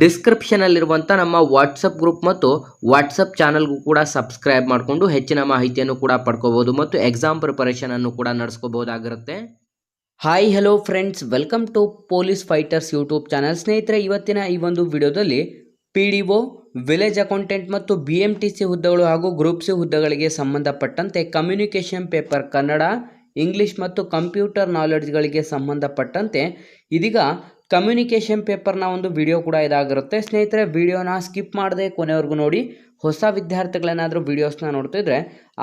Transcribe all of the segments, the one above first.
ಡಿಸ್ಕ್ರಿಪ್ಷನಲ್ಲಿರುವಂಥ ನಮ್ಮ WhatsApp group ಮತ್ತು WhatsApp ಚಾನಲ್ಗೂ ಕೂಡ ಸಬ್ಸ್ಕ್ರೈಬ್ ಮಾಡಿಕೊಂಡು ಹೆಚ್ಚಿನ ಮಾಹಿತಿಯನ್ನು ಕೂಡ ಪಡ್ಕೋಬೋದು ಮತ್ತು ಎಕ್ಸಾಮ್ ಪ್ರಿಪರೇಷನನ್ನು ಕೂಡ ನಡೆಸ್ಕೋಬೋದಾಗಿರುತ್ತೆ hi hello friends welcome to police fighters YouTube channel ಸ್ನೇಹಿತರೆ, ಇವತ್ತಿನ ಈ ಒಂದು ವಿಡಿಯೋದಲ್ಲಿ P D O village accountant ಮತ್ತು ಬಿ ಎಂ ಟಿ ಸಿ ಹುದ್ದೆಗಳು ಹಾಗೂ ಗ್ರೂಪ್ ಸಿ ಹುದ್ದೆಗಳಿಗೆ ಸಂಬಂಧಪಟ್ಟಂತೆ ಕಮ್ಯುನಿಕೇಷನ್ ಪೇಪರ್ ಕನ್ನಡ ಇಂಗ್ಲಿಷ್ ಮತ್ತು ಕಂಪ್ಯೂಟರ್ ನಾಲೆಡ್ಜ್ಗಳಿಗೆ ಸಂಬಂಧಪಟ್ಟಂತೆ ಇದೀಗ ಕಮ್ಯುನಿಕೇಷನ್ ಪೇಪರ್ನ ಒಂದು ವಿಡಿಯೋ ಕೂಡ ಇದಾಗಿರುತ್ತೆ. ಸ್ನೇಹಿತರೆ, ವಿಡಿಯೋನ ಸ್ಕಿಪ್ ಮಾಡದೆ ಕೊನೆವರೆಗೂ ನೋಡಿ. ಹೊಸ ವಿದ್ಯಾರ್ಥಿಗಳೇನಾದರೂ ವೀಡಿಯೋಸ್ನ ನೋಡ್ತಿದ್ರೆ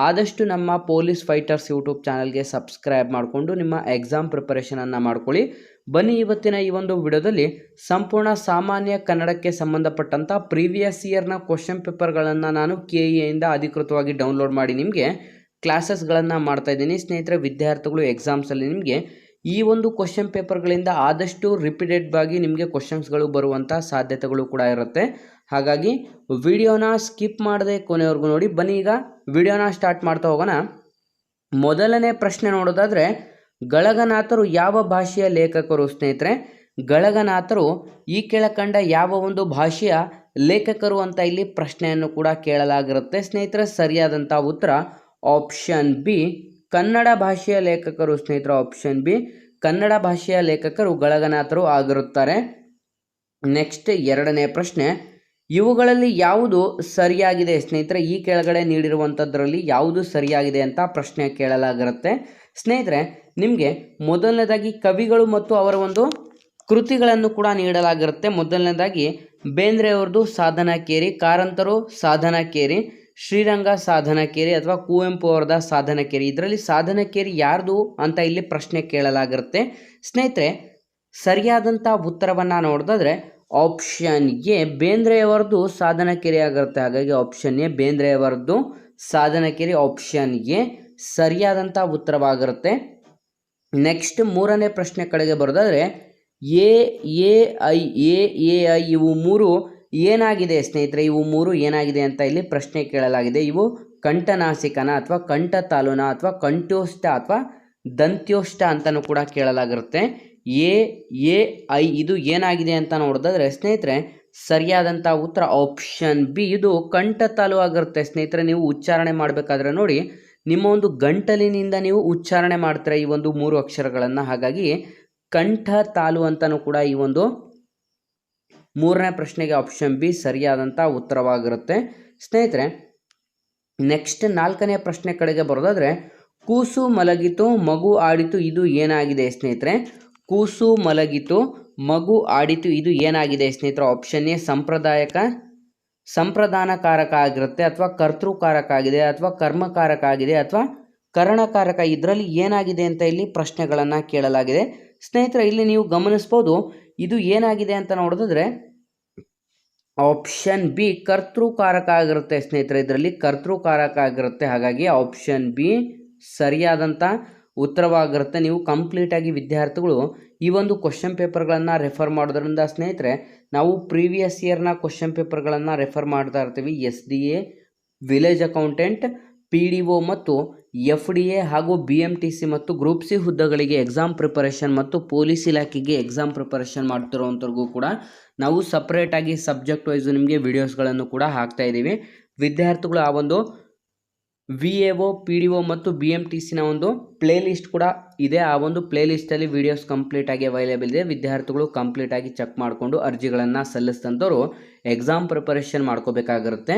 ಆದಷ್ಟು ನಮ್ಮ ಪೊಲೀಸ್ ಫೈಟರ್ಸ್ ಯೂಟ್ಯೂಬ್ ಚಾನಲ್ಗೆ ಸಬ್ಸ್ಕ್ರೈಬ್ ಮಾಡಿಕೊಂಡು ನಿಮ್ಮ ಎಕ್ಸಾಮ್ ಪ್ರಿಪರೇಷನನ್ನು ಮಾಡ್ಕೊಳ್ಳಿ. ಬನ್ನಿ ಇವತ್ತಿನ ಈ ಒಂದು ವಿಡಿಯೋದಲ್ಲಿ ಸಂಪೂರ್ಣ ಸಾಮಾನ್ಯ ಕನ್ನಡಕ್ಕೆ ಸಂಬಂಧಪಟ್ಟಂಥ ಪ್ರೀವಿಯಸ್ ಇಯರ್ನ ಕ್ವಶನ್ ಪೇಪರ್ಗಳನ್ನು ನಾನು ಕೆ ಎಯಿಂದ ಅಧಿಕೃತವಾಗಿ ಡೌನ್ಲೋಡ್ ಮಾಡಿ ನಿಮಗೆ ಕ್ಲಾಸಸ್ಗಳನ್ನು ಮಾಡ್ತಾಯಿದ್ದೀನಿ ಸ್ನೇಹಿತರೆ, ವಿದ್ಯಾರ್ಥಿಗಳು, ಎಕ್ಸಾಮ್ಸಲ್ಲಿ ನಿಮಗೆ ಈ ಒಂದು ಕ್ವಶನ್ ಪೇಪರ್ಗಳಿಂದ ಆದಷ್ಟು ರಿಪೀಟೆಡ್ ಆಗಿ ನಿಮಗೆ ಕ್ವಶನ್ಸ್ಗಳು ಬರುವಂಥ ಸಾಧ್ಯತೆಗಳು ಕೂಡ ಇರುತ್ತೆ. ಹಾಗಾಗಿ ವಿಡಿಯೋನ ಸ್ಕಿಪ್ ಮಾಡದೆ ಕೊನೆವರೆಗೂ ನೋಡಿ. ಬನ್ನಿ ಈಗ ವಿಡಿಯೋನ ಸ್ಟಾರ್ಟ್ ಮಾಡ್ತಾ ಹೋಗೋಣ. ಮೊದಲನೇ ಪ್ರಶ್ನೆ ನೋಡೋದಾದರೆ, ಗಳಗನಾಥರು ಯಾವ ಭಾಷೆಯ ಲೇಖಕರು ಸ್ನೇಹಿತರೆ? ಗಳಗನಾಥರು ಈ ಕೆಳಕಂಡ ಯಾವ ಒಂದು ಭಾಷೆಯ ಲೇಖಕರು ಅಂತ ಇಲ್ಲಿ ಪ್ರಶ್ನೆಯನ್ನು ಕೂಡ ಕೇಳಲಾಗಿರುತ್ತೆ. ಸ್ನೇಹಿತರೆ ಸರಿಯಾದಂಥ ಉತ್ತರ ಆಪ್ಷನ್ ಬಿ ಕನ್ನಡ ಭಾಷೆಯ ಲೇಖಕರು ಸ್ನೇಹಿತರ ಆಪ್ಷನ್ ಬಿ ಕನ್ನಡ ಭಾಷೆಯ ಲೇಖಕರು ಗಳಗನಾಥರು ಆಗಿರುತ್ತಾರೆ. ನೆಕ್ಸ್ಟ್ ಎರಡನೇ ಪ್ರಶ್ನೆ, ಇವುಗಳಲ್ಲಿ ಯಾವುದು ಸರಿಯಾಗಿದೆ? ಸ್ನೇಹಿತರೆ, ಈ ಕೆಳಗಡೆ ನೀಡಿರುವಂಥದ್ರಲ್ಲಿ ಯಾವುದು ಸರಿಯಾಗಿದೆ ಅಂತ ಪ್ರಶ್ನೆ ಕೇಳಲಾಗಿರುತ್ತೆ. ಸ್ನೇಹಿತರೆ, ನಿಮಗೆ ಮೊದಲನೇದಾಗಿ ಕವಿಗಳು ಮತ್ತು ಅವರ ಒಂದು ಕೃತಿಗಳನ್ನು ಕೂಡ ನೀಡಲಾಗಿರುತ್ತೆ. ಮೊದಲನೇದಾಗಿ ಬೇಂದ್ರೆಯವ್ರದ್ದು ಸಾಧನಾ ಕೇರಿ, ಕಾರಂತರು ಸಾಧನಾ ಕೇರಿ. ಶ್ರೀರಂಗ ಸಾಧನಕೇರಿ ಅಥವಾ ಕುವೆಂಪು ಅವರದ ಸಾಧನಕೇರಿ. ಇದರಲ್ಲಿ ಸಾಧನಕೇರಿ ಯಾರ್ದು ಅಂತ ಇಲ್ಲಿ ಪ್ರಶ್ನೆ ಕೇಳಲಾಗಿರುತ್ತೆ. ಸ್ನೇಹಿತರೆ ಸರಿಯಾದಂಥ ಉತ್ತರವನ್ನು ನೋಡಿದ್ರೆ ಆಪ್ಷನ್ ಎ, ಬೇಂದ್ರೆಯವರದ್ದು ಸಾಧನಕೇರಿ ಕೆರೆ ಆಗಿರುತ್ತೆ. ಹಾಗಾಗಿ ಆಪ್ಷನ್ ಎ, ಬೇಂದ್ರೆಯವರದ್ದು ಸಾಧನಕೇರಿ. ಕೆರೆ ಆಪ್ಷನ್ ಎ ಸರಿಯಾದಂಥ ಉತ್ತರವಾಗಿರುತ್ತೆ. ನೆಕ್ಸ್ಟ್ ಮೂರನೇ ಪ್ರಶ್ನೆ ಕಡೆಗೆ ಬರೋದಾದರೆ A A, I, A A, I, ಇವು ಮೂರು ಏನಾಗಿದೆ ಸ್ನೇಹಿತರೆ? ಇವು ಮೂರು ಏನಾಗಿದೆ ಅಂತ ಇಲ್ಲಿ ಪ್ರಶ್ನೆ ಕೇಳಲಾಗಿದೆ. ಇವು ಕಂಠನಾಸಿಕನ ಅಥವಾ ಕಂಠತಾಲುನ ಅಥವಾ ಕಂಠೋಷ್ಟ ಅಥವಾ ದಂತ್ಯೋಷ್ಟ ಅಂತಲೂ ಕೂಡ ಕೇಳಲಾಗಿರುತ್ತೆ. ಎ ಎ, ಐ, ಇದು ಏನಾಗಿದೆ ಅಂತ ನೋಡಿದ್ರೆ ಸ್ನೇಹಿತರೆ, ಸರಿಯಾದಂಥ ಉತ್ತರ ಆಪ್ಷನ್ ಬಿ, ಇದು ಕಂಠ ತಾಲು ಆಗಿರುತ್ತೆ. ಸ್ನೇಹಿತರೆ, ನೀವು ಉಚ್ಚಾರಣೆ ಮಾಡಬೇಕಾದ್ರೆ ನೋಡಿ, ನಿಮ್ಮ ಒಂದು ಗಂಟಲಿನಿಂದ ನೀವು ಉಚ್ಚಾರಣೆ ಮಾಡ್ತೀರ ಈ ಒಂದು ಮೂರು ಅಕ್ಷರಗಳನ್ನು. ಹಾಗಾಗಿ ಕಂಠ ತಾಲು ಅಂತಲೂ ಕೂಡ ಈ ಒಂದು ಮೂರನೇ ಪ್ರಶ್ನೆಗೆ ಆಪ್ಷನ್ ಬಿ ಸರಿಯಾದಂಥ ಉತ್ತರವಾಗಿರುತ್ತೆ. ಸ್ನೇಹಿತರೆ ನೆಕ್ಸ್ಟ್ ನಾಲ್ಕನೇ ಪ್ರಶ್ನೆ ಕಡೆಗೆ ಬರೋದಾದರೆ, ಕೂಸು ಮಲಗಿತು, ಮಗು ಆಡಿತು, ಇದು ಏನಾಗಿದೆ ಸ್ನೇಹಿತರೆ? ಕೂಸು ಮಲಗಿತು, ಮಗು ಆಡಿತು, ಇದು ಏನಾಗಿದೆ ಸ್ನೇಹಿತರೆ? ಆಪ್ಷನ್ ಎ ಸಂಪ್ರದಾಯಕ ಸಂಪ್ರದಾನಕಾರಕ ಆಗಿರುತ್ತೆ, ಅಥವಾ ಕರ್ತೃಕಾರಕ ಆಗಿದೆ ಅಥವಾ ಕರ್ಮಕಾರಕ ಆಗಿದೆ, ಅಥವಾ ಕರಣಕಾರಕ. ಇದರಲ್ಲಿ ಏನಾಗಿದೆ ಅಂತ ಇಲ್ಲಿ ಪ್ರಶ್ನೆಗಳನ್ನು ಕೇಳಲಾಗಿದೆ. ಸ್ನೇಹಿತರೆ, ಇಲ್ಲಿ ನೀವು ಗಮನಿಸ್ಬೋದು ಇದು ಏನಾಗಿದೆ ಅಂತ ನೋಡಿದ್ರೆ ಆಪ್ಷನ್ ಬಿ ಕರ್ತೃಕಾರಕ ಆಗಿರುತ್ತೆ ಸ್ನೇಹಿತರೆ. ಇದರಲ್ಲಿ ಕರ್ತೃಕಾರಕ ಆಗಿರುತ್ತೆ ಹಾಗಾಗಿ ಆಪ್ಷನ್ ಬಿ ಸರಿಯಾದಂಥ ಉತ್ತರವಾಗಿರುತ್ತೆ. ನೀವು ಕಂಪ್ಲೀಟಾಗಿ ವಿದ್ಯಾರ್ಥಿಗಳು ಈ ಒಂದು ಕ್ವಶನ್ ಪೇಪರ್ಗಳನ್ನು ರೆಫರ್ ಮಾಡೋದ್ರಿಂದ ಸ್ನೇಹಿತರೆ, ನಾವು ಪ್ರೀವಿಯಸ್ ಇಯರ್ನ ಕ್ವಶನ್ ಪೇಪರ್ಗಳನ್ನು ರೆಫರ್ ಮಾಡ್ತಾ ಇರ್ತೀವಿ. S D A village accountant P D O ಮತ್ತು ಎಫ್ ಡಿ ಎ ಹಾಗೂ ಬಿ ಎಂ ಟಿ ಸಿ ಮತ್ತು ಗ್ರೂಪ್ ಸಿ ಹುದ್ದೆಗಳಿಗೆ ಎಕ್ಸಾಮ್ ಪ್ರಿಪರೇಷನ್ ಮತ್ತು ಪೊಲೀಸ್ ಇಲಾಖೆಗೆ ಎಕ್ಸಾಮ್ ಪ್ರಿಪರೇಷನ್ ಮಾಡ್ತಿರೋವಂಥವ್ರಿಗೂ ಕೂಡ ನಾವು ಸಪ್ರೇಟಾಗಿ ಸಬ್ಜೆಕ್ಟ್ ವೈಸ್ ನಿಮಗೆ ವಿಡಿಯೋಸ್ಗಳನ್ನು ಕೂಡ ಹಾಕ್ತಾ ಇದ್ದೀವಿ. ವಿದ್ಯಾರ್ಥಿಗಳು ಆ ಒಂದು V A O, P D O ಮತ್ತು ಬಿ ಎಂ ಟಿ ಸಿನ ಒಂದು ಪ್ಲೇ ಲಿಸ್ಟ್ ಕೂಡ ಇದೆ. ಆ ಒಂದು ಪ್ಲೇ ಲಿಸ್ಟಲ್ಲಿ ವೀಡಿಯೋಸ್ ಕಂಪ್ಲೀಟಾಗಿ ಅವೈಲೇಬಲ್ ಇದೆ. ವಿದ್ಯಾರ್ಥಿಗಳು ಕಂಪ್ಲೀಟಾಗಿ ಚೆಕ್ ಮಾಡಿಕೊಂಡು ಅರ್ಜಿಗಳನ್ನು ಸಲ್ಲಿಸಿದಂಥವ್ರು ಎಕ್ಸಾಮ್ ಪ್ರಿಪರೇಷನ್ ಮಾಡ್ಕೋಬೇಕಾಗಿರುತ್ತೆ.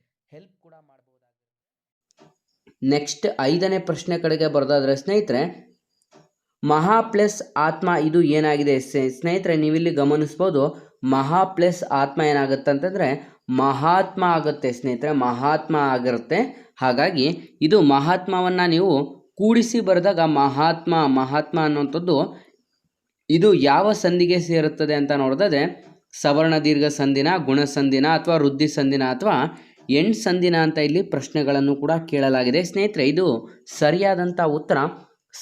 ನೆಕ್ಸ್ಟ್ ಐದನೇ ಪ್ರಶ್ನೆ ಕಡೆಗೆ ಬರೋದಾದ್ರೆ, ಸ್ನೇಹಿತರೆ, ಮಹಾ ಪ್ಲಸ್ ಆತ್ಮ ಇದು ಏನಾಗಿದೆ? ಸ್ನೇ- ಸ್ನೇಹಿತರೆ, ನೀವಿಲ್ಲಿ ಗಮನಿಸ್ಬೋದು, ಮಹಾ ಪ್ಲಸ್ ಆತ್ಮ ಏನಾಗುತ್ತೆ ಅಂತಂದರೆ, ಮಹಾತ್ಮ ಆಗುತ್ತೆ ಸ್ನೇಹಿತರೆ, ಮಹಾತ್ಮ ಆಗಿರುತ್ತೆ. ಹಾಗಾಗಿ ಇದು ಮಹಾತ್ಮವನ್ನು ನೀವು ಕೂಡಿಸಿ ಬರೆದಾಗ ಮಹಾತ್ಮ ಮಹಾತ್ಮ ಅನ್ನುವಂಥದ್ದು ಇದು ಯಾವ ಸಂಧಿಗೆ ಸೇರುತ್ತದೆ ಅಂತ ನೋಡಿದ್ರೆ ಸವರ್ಣ ದೀರ್ಘ ಸಂಧಿನ, ಗುಣಸಂಧಿನ ಅಥವಾ ವೃದ್ಧಿ ಸಂಧಿನ ಅಥವಾ ಎಂಡ್ ಸಂಧಿನ ಅಂತ ಇಲ್ಲಿ ಪ್ರಶ್ನೆಗಳನ್ನು ಕೂಡ ಕೇಳಲಾಗಿದೆ. ಸ್ನೇಹಿತರೆ, ಇದು ಸರಿಯಾದಂಥ ಉತ್ತರ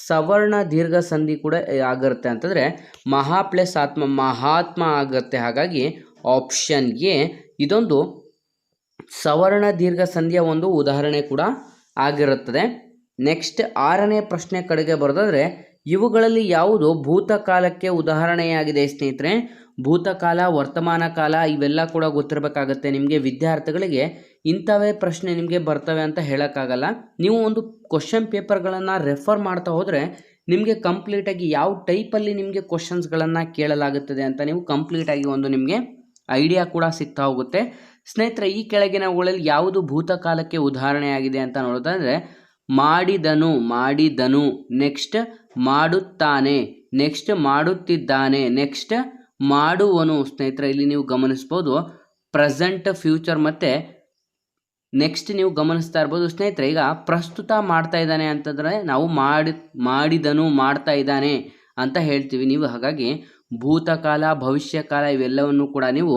ಸವರ್ಣ ದೀರ್ಘ ಸಂಧಿ ಕೂಡ ಆಗಿರುತ್ತೆ ಅಂತಂದರೆ ಮಹಾ ಪ್ಲಸ್ ಆತ್ಮ, ಮಹಾತ್ಮ ಆಗುತ್ತೆ. ಹಾಗಾಗಿ ಆಪ್ಷನ್ ಎ, ಇದೊಂದು ಸವರ್ಣ ದೀರ್ಘ ಸಂಧಿಯ ಒಂದು ಉದಾಹರಣೆ ಕೂಡ ಆಗಿರುತ್ತದೆ. ನೆಕ್ಸ್ಟ್ ಆರನೇ ಪ್ರಶ್ನೆ ಕಡೆಗೆ ಬರೋದಾದರೆ, ಇವುಗಳಲ್ಲಿ ಯಾವುದು ಭೂತಕಾಲಕ್ಕೆ ಉದಾಹರಣೆಯಾಗಿದೆ ಸ್ನೇಹಿತರೆ? ಭೂತಕಾಲ, ವರ್ತಮಾನ ಕಾಲ, ಇವೆಲ್ಲ ಕೂಡ ಗೊತ್ತಿರಬೇಕಾಗತ್ತೆ ನಿಮಗೆ ವಿದ್ಯಾರ್ಥಿಗಳಿಗೆ. ಇಂಥವೇ ಪ್ರಶ್ನೆ ನಿಮಗೆ ಬರ್ತವೆ ಅಂತ ಹೇಳೋಕ್ಕಾಗಲ್ಲ. ನೀವು ಒಂದು ಕ್ವಶನ್ ಪೇಪರ್ಗಳನ್ನು ರೆಫರ್ ಮಾಡ್ತಾ ಹೋದರೆ ನಿಮಗೆ ಕಂಪ್ಲೀಟಾಗಿ ಯಾವ ಟೈಪಲ್ಲಿ ನಿಮಗೆ ಕ್ವಶನ್ಸ್ಗಳನ್ನು ಕೇಳಲಾಗುತ್ತದೆ ಅಂತ ನೀವು ಕಂಪ್ಲೀಟಾಗಿ ಒಂದು ನಿಮಗೆ ಐಡಿಯಾ ಕೂಡ ಸಿಗ್ತಾ ಹೋಗುತ್ತೆ. ಸ್ನೇಹಿತರೆ, ಈ ಕೆಳಗಿನವುಗಳಲ್ಲಿ ಯಾವುದು ಭೂತಕಾಲಕ್ಕೆ ಉದಾಹರಣೆಯಾಗಿದೆ ಅಂತ ನೋಡೋದಾದರೆ ಮಾಡಿದನು ಮಾಡಿದನು ನೆಕ್ಸ್ಟ್ ಮಾಡುತ್ತಾನೆ ನೆಕ್ಸ್ಟ್ ಮಾಡುತ್ತಿದ್ದಾನೆ ನೆಕ್ಸ್ಟ್ ಮಾಡುವನು. ಸ್ನೇಹಿತರೆ, ಇಲ್ಲಿ ನೀವು ಗಮನಿಸ್ಬೋದು ಪ್ರೆಸೆಂಟ್ ಫ್ಯೂಚರ್ ಮತ್ತು ನೆಕ್ಸ್ಟ್ ನೀವು ಗಮನಿಸ್ತಾ ಇರ್ಬೋದು, ಸ್ನೇಹಿತರೆ, ಈಗ ಪ್ರಸ್ತುತ ಮಾಡ್ತಾ ಇದ್ದಾನೆ ಅಂತಂದರೆ ನಾವು ಮಾಡಿ, ಮಾಡಿದನು, ಮಾಡ್ತಾ ಇದ್ದಾನೆ ಅಂತ ಹೇಳ್ತೀವಿ ನೀವು. ಹಾಗಾಗಿ ಭೂತಕಾಲ, ಭವಿಷ್ಯಕಾಲ ಇವೆಲ್ಲವನ್ನು ಕೂಡ ನೀವು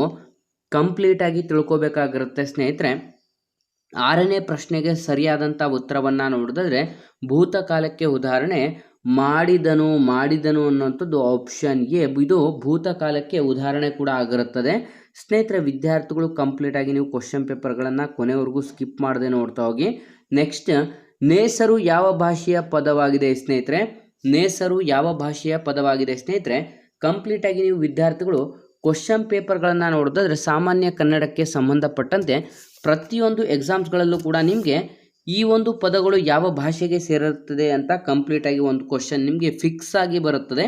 ಕಂಪ್ಲೀಟಾಗಿ ತಿಳ್ಕೋಬೇಕಾಗಿರುತ್ತೆ, ಸ್ನೇಹಿತರೆ. ಆರನೇ ಪ್ರಶ್ನೆಗೆ ಸರಿಯಾದಂಥ ಉತ್ತರವನ್ನು ನೋಡಿದ್ರೆ ಭೂತಕಾಲಕ್ಕೆ ಉದಾಹರಣೆ, ಮಾಡಿದನು ಮಾಡಿದನು ಅನ್ನುವಂಥದ್ದು ಆಪ್ಷನ್ ಎ. ಇದು ಭೂತಕಾಲಕ್ಕೆ ಉದಾಹರಣೆ ಕೂಡ ಆಗಿರುತ್ತದೆ. ಸ್ನೇಹಿತರೆ, ವಿದ್ಯಾರ್ಥಿಗಳು ಕಂಪ್ಲೀಟಾಗಿ ನೀವು ಕ್ವಶನ್ ಪೇಪರ್ಗಳನ್ನು ಕೊನೆವರೆಗೂ ಸ್ಕಿಪ್ ಮಾಡದೆ ನೋಡ್ತಾ ಹೋಗಿ. ನೆಕ್ಸ್ಟ್ ನೇಸರು ಯಾವ ಭಾಷೆಯ ಪದವಾಗಿದೆ ಸ್ನೇಹಿತರೆ? ನೇಸರು ಯಾವ ಭಾಷೆಯ ಪದವಾಗಿದೆ ಸ್ನೇಹಿತರೆ? ಕಂಪ್ಲೀಟಾಗಿ ನೀವು ವಿದ್ಯಾರ್ಥಿಗಳು ಕ್ವಶನ್ ಪೇಪರ್ಗಳನ್ನು ನೋಡಿದ್ರೆ ಸಾಮಾನ್ಯ ಕನ್ನಡಕ್ಕೆ ಸಂಬಂಧಪಟ್ಟಂತೆ ಪ್ರತಿಯೊಂದು ಎಕ್ಸಾಮ್ಸ್ಗಳಲ್ಲೂ ಕೂಡ ನಿಮಗೆ ಈ ಒಂದು ಪದಗಳು ಯಾವ ಭಾಷೆಗೆ ಸೇರುತ್ತದೆ ಅಂತ ಕಂಪ್ಲೀಟಾಗಿ ಒಂದು ಕ್ವಶನ್ ನಿಮಗೆ ಫಿಕ್ಸ್ ಆಗಿ ಬರುತ್ತದೆ.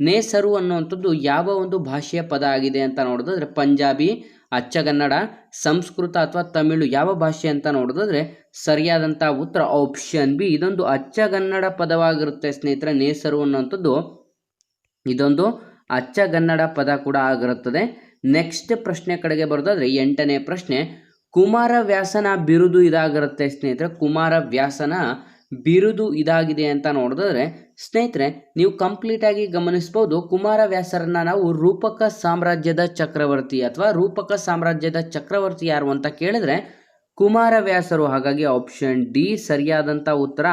ನೇಸರು ಅನ್ನುವಂಥದ್ದು ಯಾವ ಒಂದು ಭಾಷೆಯ ಪದ ಆಗಿದೆ ಅಂತ ನೋಡೋದಾದ್ರೆ ಪಂಜಾಬಿ, ಅಚ್ಚಗನ್ನಡ, ಸಂಸ್ಕೃತ ಅಥವಾ ತಮಿಳು ಯಾವ ಭಾಷೆ ಅಂತ ನೋಡೋದಾದ್ರೆ ಸರಿಯಾದಂಥ ಉತ್ತರ ಆಪ್ಷನ್ ಬಿ. ಇದೊಂದು ಅಚ್ಚಗನ್ನಡ ಪದವಾಗಿರುತ್ತೆ ಸ್ನೇಹಿತರೆ, ನೇಸರು ಅನ್ನುವಂಥದ್ದು. ಇದೊಂದು ಅಚ್ಚಗನ್ನಡ ಪದ ಕೂಡ ಆಗಿರುತ್ತದೆ. ನೆಕ್ಸ್ಟ್ ಪ್ರಶ್ನೆ ಕಡೆಗೆ ಬರೋದಾದ್ರೆ ಎಂಟನೇ ಪ್ರಶ್ನೆ, ಕುಮಾರವ್ಯಾಸನ ಬಿರುದು ಇದಾಗಿರುತ್ತೆ ಸ್ನೇಹಿತರೆ. ಕುಮಾರವ್ಯಾಸನ ಬಿರುದು ಇದಾಗಿದೆ ಅಂತ ನೋಡಿದ್ರೆ ಸ್ನೇಹಿತರೆ, ನೀವು ಕಂಪ್ಲೀಟಾಗಿ ಗಮನಿಸ್ಬೋದು, ಕುಮಾರವ್ಯಾಸರನ್ನ ನಾವು ರೂಪಕ ಸಾಮ್ರಾಜ್ಯದ ಚಕ್ರವರ್ತಿ ಅಥವಾ ರೂಪಕ ಸಾಮ್ರಾಜ್ಯದ ಚಕ್ರವರ್ತಿ ಯಾರು ಅಂತ ಕೇಳಿದ್ರೆ, ಕುಮಾರವ್ಯಾಸರು ಹಾಗಾಗಿ ಆಪ್ಷನ್ ಡಿ ಸರಿಯಾದಂಥ ಉತ್ತರ